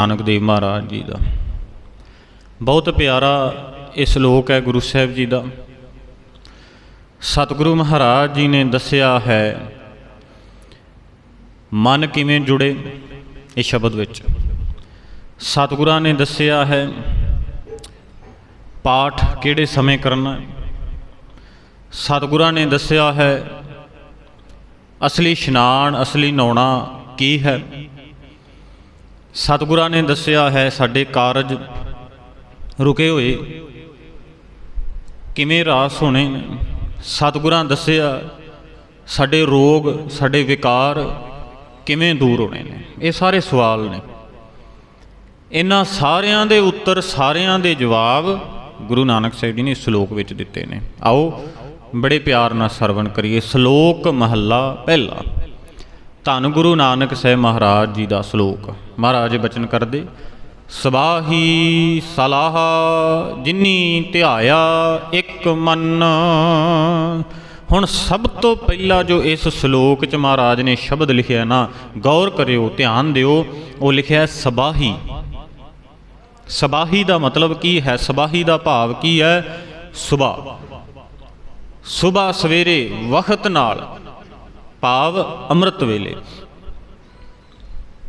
ਨਾਨਕ ਦੇਵ ਮਹਾਰਾਜ ਜੀ ਦਾ। ਬਹੁਤ ਪਿਆਰਾ ਇਹ ਸ਼ਲੋਕ ਹੈ ਗੁਰੂ ਸਾਹਿਬ ਜੀ ਦਾ। ਸਤਿਗੁਰੂ ਮਹਾਰਾਜ ਜੀ ਨੇ ਦੱਸਿਆ ਹੈ, ਮਨ ਕਿਵੇਂ ਜੁੜੇ ਇਹ ਸ਼ਬਦ ਵਿੱਚ। ਸਤਿਗੁਰਾਂ ਨੇ ਦੱਸਿਆ ਹੈ, ਪਾਠ ਕਿਹੜੇ ਸਮੇਂ ਕਰਨਾ ਹੈ। ਸਤਿਗੁਰਾਂ ਨੇ ਦੱਸਿਆ ਹੈ, ਅਸਲੀ ਇਸ਼ਨਾਨ, ਅਸਲੀ ਨਹਾਉਣਾ ਕੀ ਹੈ। ਸਤਿਗੁਰਾਂ ਨੇ ਦੱਸਿਆ ਹੈ ਸਾਡੇ ਕਾਰਜ ਰੁਕੇ ਹੋਏ। ਕਿਵੇਂ ਰਾਸ ਹੋਣੇ? ਸਤਿਗੁਰਾਂ ਦੱਸਿਆ, ਸਾਡੇ ਰੋਗ, ਸਾਡੇ ਵਿਕਾਰ ਕਿਵੇਂ ਦੂਰ ਹੋਣੇ ਨੇ? ਇਹ ਸਾਰੇ ਸਵਾਲ ਨੇ। ਇਹਨਾਂ ਸਾਰਿਆਂ ਦੇ ਉੱਤਰ, ਸਾਰਿਆਂ ਦੇ ਜਵਾਬ ਗੁਰੂ ਨਾਨਕ ਸਾਹਿਬ ਜੀ ਨੇ ਸ਼ਲੋਕ ਵਿੱਚ ਦਿੱਤੇ ਨੇ। ਆਓ ਬੜੇ ਪਿਆਰ ਨਾਲ ਸਰਵਣ ਕਰੀਏ। ਸ਼ਲੋਕ ਮਹੱਲਾ ਪਹਿਲਾ। ਧੰਨ ਗੁਰੂ ਨਾਨਕ ਸਾਹਿਬ ਮਹਾਰਾਜ ਜੀ ਦਾ ਸ਼ਲੋਕ। ਮਹਾਰਾਜ ਬਚਨ ਕਰਦੇ ਸਬਾਹੀ ਸਲਾਹ ਜਿਨੀ ਧਿਆਇਆ ਇੱਕ ਮਨ। ਹੁਣ ਸਭ ਤੋਂ ਪਹਿਲਾਂ ਜੋ ਇਸ ਸ਼ਲੋਕ ਚ ਮਹਾਰਾਜ ਨੇ ਸ਼ਬਦ ਲਿਖਿਆ ਨਾ, ਗੌਰ ਕਰਿਓ, ਧਿਆਨ ਦਿਓ, ਉਹ ਲਿਖਿਆ ਸਬਾਹੀ। ਸਬਾਹੀ ਦਾ ਮਤਲਬ ਕੀ ਹੈ? ਸਬਾਹੀ ਦਾ ਭਾਵ ਕੀ ਹੈ? ਸੁਬਾ ਸੁਬਾ ਸਵੇਰੇ ਵਕਤ ਨਾਲ। ਭਾਵ ਅੰਮ੍ਰਿਤ ਵੇਲੇ।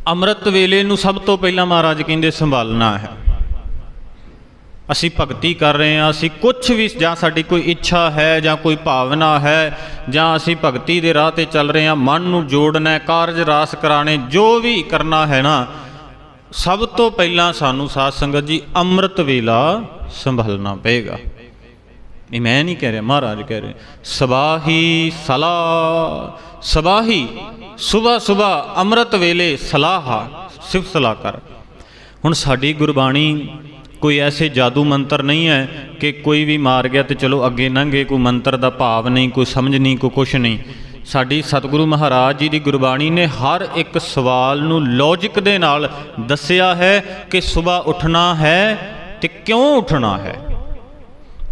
ਅੰਮ੍ਰਿਤ ਵੇਲੇ ਨੂੰ ਸਭ ਤੋਂ ਪਹਿਲਾਂ ਮਹਾਰਾਜ ਕਹਿੰਦੇ ਸੰਭਾਲਣਾ ਹੈ। ਅਸੀਂ ਭਗਤੀ ਕਰ ਰਹੇ ਹਾਂ, ਅਸੀਂ ਕੁਝ ਵੀ ਜਾਂ ਸਾਡੀ ਕੋਈ ਇੱਛਾ ਹੈ ਜਾਂ ਕੋਈ ਭਾਵਨਾ ਹੈ ਜਾਂ ਅਸੀਂ ਭਗਤੀ ਦੇ ਰਾਹ ਤੇ ਚੱਲ ਰਹੇ ਹਾਂ, ਮਨ ਨੂੰ ਜੋੜਨਾ ਕਾਰਜ ਰਾਸ ਕਰਾਣੇ ਜੋ ਵੀ ਕਰਨਾ ਹੈ ਨਾ, ਸਭ ਤੋਂ ਪਹਿਲਾਂ ਸਾਨੂੰ ਸਾਧ ਸੰਗਤ ਜੀ ਅੰਮ੍ਰਿਤ ਵੇਲਾ ਸੰਭਲਣਾ ਪਏਗਾ। ਇਹ ਮੈਂ ਨਹੀਂ ਕਹਿ ਰਿਹਾ, ਮਹਾਰਾਜ ਕਹਿ ਰਹੇ, ਸਬਾਹੀ ਸਲਾ ਸਬਾਹੀ ਸਵੇਰ ਸਵੇਰ ਅੰਮ੍ਰਿਤ ਵੇਲੇ ਸਲਾਹ, ਸਿਫਤ ਸਲਾਹ ਕਰ। ਹੁਣ ਸਾਡੀ ਗੁਰਬਾਣੀ ਕੋਈ ਐਸੇ ਜਾਦੂ ਮੰਤਰ ਨਹੀਂ ਹੈ ਕਿ ਕੋਈ ਵੀ ਮਾਰ ਗਿਆ ਤੇ ਚਲੋ ਅੱਗੇ ਲੰਘੇ ਕੋਈ ਮੰਤਰ ਦਾ ਭਾਵ ਨਹੀਂ, ਕੋਈ ਸਮਝ ਨਹੀਂ, ਕੋਈ ਕੁਛ ਨਹੀਂ। ਸਾਡੀ ਸਤਿਗੁਰੂ ਮਹਾਰਾਜ ਜੀ ਦੀ ਗੁਰਬਾਣੀ ਨੇ ਹਰ ਇੱਕ ਸਵਾਲ ਨੂੰ ਲੌਜੀਕ ਦੇ ਨਾਲ ਦੱਸਿਆ ਹੈ ਕਿ ਸਵੇਰ ਉੱਠਣਾ ਹੈ ਤੇ ਕਿਉਂ ਉੱਠਣਾ ਹੈ।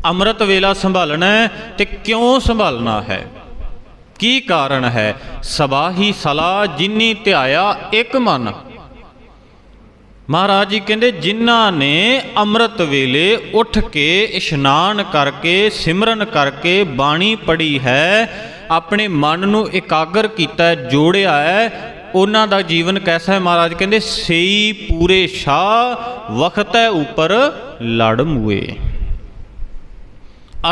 ਅੰਮ੍ਰਿਤ ਵੇਲਾ ਸੰਭਾਲਣਾ ਹੈ ਤੇ ਕਿਉਂ ਸੰਭਾਲਣਾ ਹੈ? ਕੀ ਕਾਰਨ ਹੈ? ਸਬਾਹੀ ਸਲਾ ਜਿਨੀ ਧਿਆਇਆ ਇੱਕ ਮਨ। ਮਹਾਰਾਜ ਜੀ ਕਹਿੰਦੇ, ਜਿਨ੍ਹਾਂ ਨੇ ਅੰਮ੍ਰਿਤ ਵੇਲੇ ਉੱਠ ਕੇ ਇਸ਼ਨਾਨ ਕਰਕੇ, ਸਿਮਰਨ ਕਰਕੇ ਬਾਣੀ ਪੜ੍ਹੀ ਹੈ, ਆਪਣੇ ਮਨ ਨੂੰ ਇਕਾਗਰ ਕੀਤਾ ਜੋੜਿਆ ਹੈ, ਉਹਨਾਂ ਦਾ ਜੀਵਨ ਕੈਸਾ ਹੈ? ਮਹਾਰਾਜ ਕਹਿੰਦੇ, ਸਈ ਪੂਰੇ ਸ਼ਾ ਵਖਤ ਹੈ ਉਪਰ ਲੜ ਮੂਏ।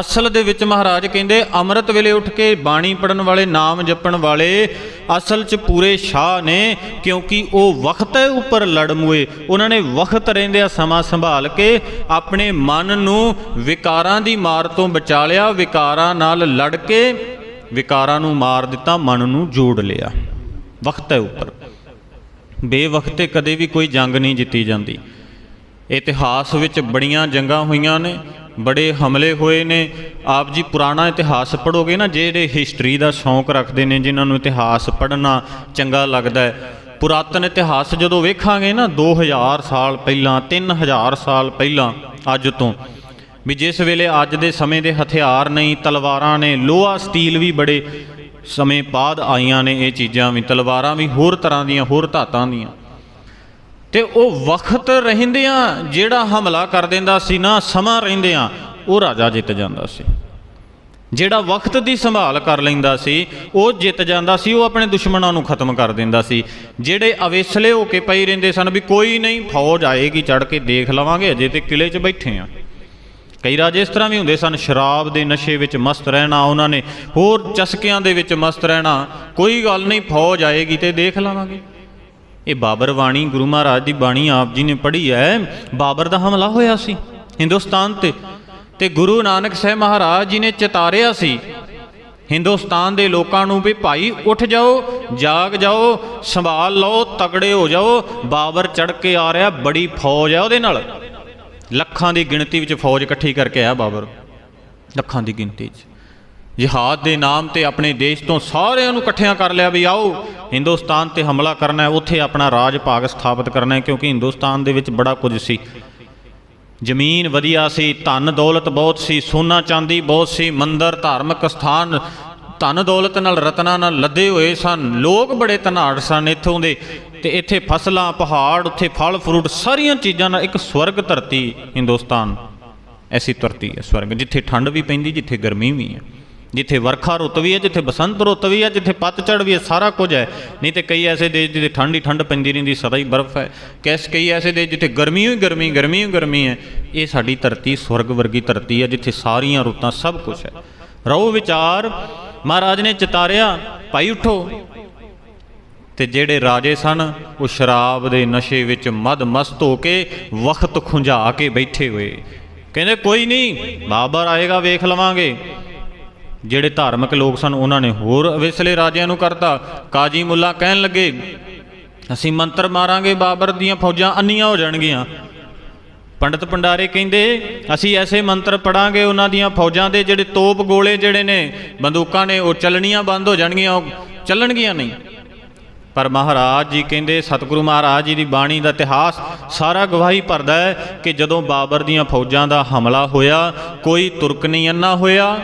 ਅਸਲ ਦੇ ਵਿੱਚ ਮਹਾਰਾਜ ਕਹਿੰਦੇ, ਅੰਮ੍ਰਿਤ ਵੇਲੇ ਉੱਠ ਕੇ ਬਾਣੀ ਪੜਨ ਵਾਲੇ, ਨਾਮ ਜਪਣ ਵਾਲੇ, ਅਸਲ 'ਚ ਪੂਰੇ ਸ਼ਾਹ ਨੇ, ਕਿਉਂਕਿ ਉਹ ਵਕਤ ਹੈ ਉੱਪਰ ਲੜਮੂਏ ਉਹਨਾਂ ਨੇ ਵਕਤ ਰਹਿੰਦਿਆਂ ਸਮਾਂ ਸੰਭਾਲ ਕੇ ਆਪਣੇ ਮਨ ਨੂੰ ਵਿਕਾਰਾਂ ਦੀ ਮਾਰ ਤੋਂ ਬਚਾ ਲਿਆ, ਵਿਕਾਰਾਂ ਨਾਲ ਲੜ ਕੇ ਵਿਕਾਰਾਂ ਨੂੰ ਮਾਰ ਦਿੱਤਾ, ਮਨ ਨੂੰ ਜੋੜ ਲਿਆ ਵਕਤ ਹੈ ਉੱਪਰ। ਬੇਵਕਤੇ ਕਦੇ ਵੀ ਕੋਈ ਜੰਗ ਨਹੀਂ ਜਿੱਤੀ ਜਾਂਦੀ। ਇਤਿਹਾਸ ਵਿੱਚ ਬੜੀਆਂ ਜੰਗਾਂ ਹੋਈਆਂ ਨੇ ਬੜੇ ਹਮਲੇ ਹੋਏ ਨੇ। ਆਪ ਜੀ ਪੁਰਾਣਾ ਇਤਿਹਾਸ ਪੜੋਗੇ ਨਾ, ਜਿਹੜੇ ਹਿਸਟਰੀ ਦਾ ਸ਼ੌਂਕ ਰੱਖਦੇ ਨੇ, ਜਿਨ੍ਹਾਂ ਨੂੰ ਇਤਿਹਾਸ ਪੜ੍ਹਨਾ ਚੰਗਾ ਲੱਗਦਾ ਹੈ। ਪੁਰਾਤਨ ਇਤਿਹਾਸ ਜਦੋਂ ਵੇਖਾਂਗੇ ਨਾ 2000 ਸਾਲ ਪਹਿਲਾਂ 3000 ਸਾਲ ਪਹਿਲਾਂ, ਅੱਜ ਤੋਂ, ਵੀ ਜਿਸ ਵੇਲੇ ਅੱਜ ਦੇ ਸਮੇਂ ਦੇ ਹਥਿਆਰ ਨਹੀਂ, ਤਲਵਾਰਾਂ ਨੇ, ਲੋਹਾ, ਸਟੀਲ ਵੀ ਬੜੇ ਸਮੇਂ ਬਾਅਦ ਆਈਆਂ ਨੇ ਇਹ ਚੀਜ਼ਾਂ ਵੀ, ਤਲਵਾਰਾਂ ਵੀ ਹੋਰ ਤਰ੍ਹਾਂ ਦੀਆਂ, ਹੋਰ ਧਾਤਾਂ ਦੀਆਂ। ਤੇ ਉਹ ਵਕਤ ਰਹਿੰਦਿਆਂ ਜਿਹੜਾ ਹਮਲਾ ਕਰ ਦਿੰਦਾ ਸੀ ਨਾ ਸਮਾਂ ਰਹਿੰਦਿਆਂ ਉਹ ਰਾਜਾ ਜਿੱਤ ਜਾਂਦਾ ਸੀ। ਜਿਹੜਾ ਵਕਤ ਦੀ ਸੰਭਾਲ ਕਰ ਲੈਂਦਾ ਸੀ, ਉਹ ਜਿੱਤ ਜਾਂਦਾ ਸੀ, ਉਹ ਆਪਣੇ ਦੁਸ਼ਮਣਾਂ ਨੂੰ ਖਤਮ ਕਰ ਦਿੰਦਾ ਸੀ। ਜਿਹੜੇ ਅਵੇਸਲੇ ਹੋ ਕੇ ਪਈ ਰਹਿੰਦੇ ਸਨ ਵੀ ਕੋਈ ਨਹੀਂ, ਫੌਜ ਆਏਗੀ ਚੜ ਕੇ ਦੇਖ ਲਵਾਂਗੇ, ਅਜੇ ਤੇ ਕਿਲੇ 'ਚ ਬੈਠੇ ਆ। ਕਈ ਰਾਜੇ ਇਸ ਤਰ੍ਹਾਂ ਵੀ ਹੁੰਦੇ ਸਨ, ਸ਼ਰਾਬ ਦੇ ਨਸ਼ੇ ਵਿੱਚ ਮਸਤ ਰਹਿਣਾ, ਉਹਨਾਂ ਨੇ ਹੋਰ ਚਸਕਿਆਂ ਦੇ ਵਿੱਚ ਮਸਤ ਰਹਿਣਾ, ਕੋਈ ਗੱਲ ਨਹੀਂ, ਫੌਜ ਆਏਗੀ ਤੇ ਦੇਖ ਲਵਾਂਗੇ। ਇਹ ਬਾਬਰ ਬਾਣੀ ਗੁਰੂ ਮਹਾਰਾਜ ਦੀ ਬਾਣੀ ਆਪ ਜੀ ਨੇ ਪੜ੍ਹੀ ਹੈ। ਬਾਬਰ ਦਾ ਹਮਲਾ ਹੋਇਆ ਸੀ ਹਿੰਦੁਸਤਾਨ ਤੇ। ਤੇ ਗੁਰੂ ਨਾਨਕ ਸਾਹਿਬ ਮਹਾਰਾਜ ਜੀ ਨੇ ਚਿਤਾਰਿਆ ਸੀ। ਹਿੰਦੁਸਤਾਨ ਦੇ ਲੋਕਾਂ ਨੂੰ ਵੀ ਭਾਈ ਉੱਠ ਜਾਓ, ਜਾਗ ਜਾਓ, ਸੰਭਾਲ ਲਓ ਤਗੜੇ ਹੋ ਜਾਓ। ਬਾਬਰ ਚੜ ਕੇ ਆ ਰਿਹਾ, ਬੜੀ ਫੌਜ ਹੈ ਉਹਦੇ ਨਾਲ। ਲੱਖਾਂ ਦੀ ਗਿਣਤੀ ਵਿੱਚ ਫੌਜ ਇਕੱਠੀ ਕਰਕੇ ਆਇਆ ਬਾਬਰ। ਲੱਖਾਂ ਦੀ ਗਿਣਤੀ 'ਚ। ਜਿਹਾਦ ਦੇ ਨਾਮ ਤੇ ਆਪਣੇ ਦੇਸ਼ ਤੋਂ ਸਾਰਿਆਂ ਨੂੰ ਇਕੱਠਿਆਂ ਕਰ ਲਿਆ ਵੀ ਆਓ, ਹਿੰਦੁਸਤਾਨ ਤੇ ਹਮਲਾ ਕਰਨਾ ਹੈ, ਉੱਥੇ ਆਪਣਾ ਰਾਜ ਭਾਗ ਸਥਾਪਿਤ ਕਰਨਾ ਹੈ, ਕਿਉਂਕਿ ਹਿੰਦੁਸਤਾਨ ਦੇ ਵਿੱਚ ਬੜਾ ਕੁਝ ਸੀ। ਜ਼ਮੀਨ ਵਧੀਆ ਸੀ, ਧਨ ਦੌਲਤ ਬਹੁਤ ਸੀ, ਸੋਨਾ ਚਾਂਦੀ ਬਹੁਤ ਸੀ, ਮੰਦਰ, ਧਾਰਮਿਕ ਸਥਾਨ, ਧਨ ਦੌਲਤ ਨਾਲ ਰਤਨਾਂ ਨਾਲ ਲੱਦੇ ਹੋਏ ਸਨ, ਲੋਕ ਬੜੇ ਧਨਾੜ ਸਨ ਇੱਥੋਂ ਦੇ, ਤੇ ਇੱਥੇ ਫਸਲਾਂ, ਪਹਾੜ, ਉੱਥੇ ਫਲ, ਫਰੂਟ, ਸਾਰੀਆਂ ਚੀਜ਼ਾਂ ਨਾਲ ਇੱਕ ਸਵਰਗ ਧਰਤੀ ਹਿੰਦੁਸਤਾਨ। ਐਸੀ ਧਰਤੀ ਹੈ, ਸਵਰਗ, ਜਿੱਥੇ ਠੰਡ ਵੀ ਪੈਂਦੀ, ਜਿੱਥੇ ਗਰਮੀ ਵੀ ਹੈ। ਜਿੱਥੇ ਵਰਖਾ ਰੁੱਤ ਵੀ ਹੈ, ਜਿੱਥੇ ਬਸੰਤ ਰੁੱਤ ਵੀ ਹੈ, ਜਿੱਥੇ ਪਤਝੜ ਵੀ ਹੈ, ਸਾਰਾ ਕੁਝ ਹੈ। ਨਹੀਂ ਤੇ ਕਈ ਐਸੇ ਦੇਸ਼ ਜਿੱਥੇ ਠੰਡ ਹੀ ਠੰਡ ਪੈਂਦੀ ਰਹਿੰਦੀ, ਸਦਾ ਹੀ ਬਰਫ਼ ਹੈ। ਕੈਸ ਕਈ ਐਸੇ ਦੇਸ਼ ਜਿੱਥੇ ਗਰਮੀ ਹੀ ਗਰਮੀ ਗਰਮੀ ਹੀ ਗਰਮੀ ਹੈ। ਇਹ ਸਾਡੀ ਧਰਤੀ, ਸਵਰਗ ਵਰਗੀ ਧਰਤੀ ਹੈ, ਜਿੱਥੇ ਸਾਰੀਆਂ ਰੁੱਤਾਂ ਸਭ ਕੁਝ ਹੈ। ਰਹੋ ਵਿਚਾਰ, ਮਹਾਰਾਜ ਨੇ ਚਿਤਾਰਿਆ, ਭਾਈ ਉਠੋ। ਤੇ ਜਿਹੜੇ ਰਾਜੇ ਸਨ, ਉਹ ਸ਼ਰਾਬ ਦੇ ਨਸ਼ੇ ਵਿੱਚ ਮਦ ਮਸਤ ਹੋ ਕੇ ਵਕਤ ਖੁੰਝਾ ਕੇ ਬੈਠੇ ਹੋਏ। ਕਹਿੰਦੇ, ਕੋਈ ਨਹੀਂ ਬਾਬਰ ਆਏਗਾ ਵੇਖ ਲਵਾਂਗੇ। ਜਿਹੜੇ ਧਾਰਮਿਕ ਲੋਕ ਸਨ, ਉਹਨਾਂ ਨੇ ਹੋਰ ਅਵੇਸਲੇ ਰਾਜਿਆਂ ਨੂੰ ਕਰਤਾ। ਕਾਜੀ ਮੁੱਲਾ ਕਹਿਣ ਲੱਗੇ, ਅਸੀਂ ਮੰਤਰ ਮਾਰਾਂਗੇ, ਬਾਬਰ ਦੀਆਂ ਫੌਜਾਂ ਅੰਨੀਆਂ ਹੋ ਜਾਣਗੀਆਂ। ਪੰਡਤ ਭੰਡਾਰੇ ਕਹਿੰਦੇ, ਅਸੀਂ ਐਸੇ ਮੰਤਰ ਪੜਾਂਗੇ, ਉਹਨਾਂ ਦੀਆਂ ਫੌਜਾਂ ਦੇ ਜਿਹੜੇ ਤੋਪ ਗੋਲੇ ਜਿਹੜੇ ਨੇ, ਬੰਦੂਕਾਂ ਨੇ, ਉਹ ਚੱਲਣੀਆਂ ਬੰਦ ਹੋ ਜਾਣਗੀਆਂ, ਉਹ ਚੱਲਣਗੀਆਂ ਨਹੀਂ। ਪਰ ਮਹਾਰਾਜ ਜੀ ਕਹਿੰਦੇ, ਸਤਿਗੁਰੂ ਮਹਾਰਾਜ ਜੀ ਦੀ ਬਾਣੀ ਦਾ ਇਤਿਹਾਸ ਸਾਰਾ ਗਵਾਹੀ ਭਰਦਾ ਹੈ ਕਿ ਜਦੋਂ ਬਾਬਰ ਦੀਆਂ ਫੌਜਾਂ ਦਾ ਹਮਲਾ ਹੋਇਆ, ਕੋਈ ਤੁਰਕ ਨਹੀਂ ਅੰਨਾ ਹੋਇਆ।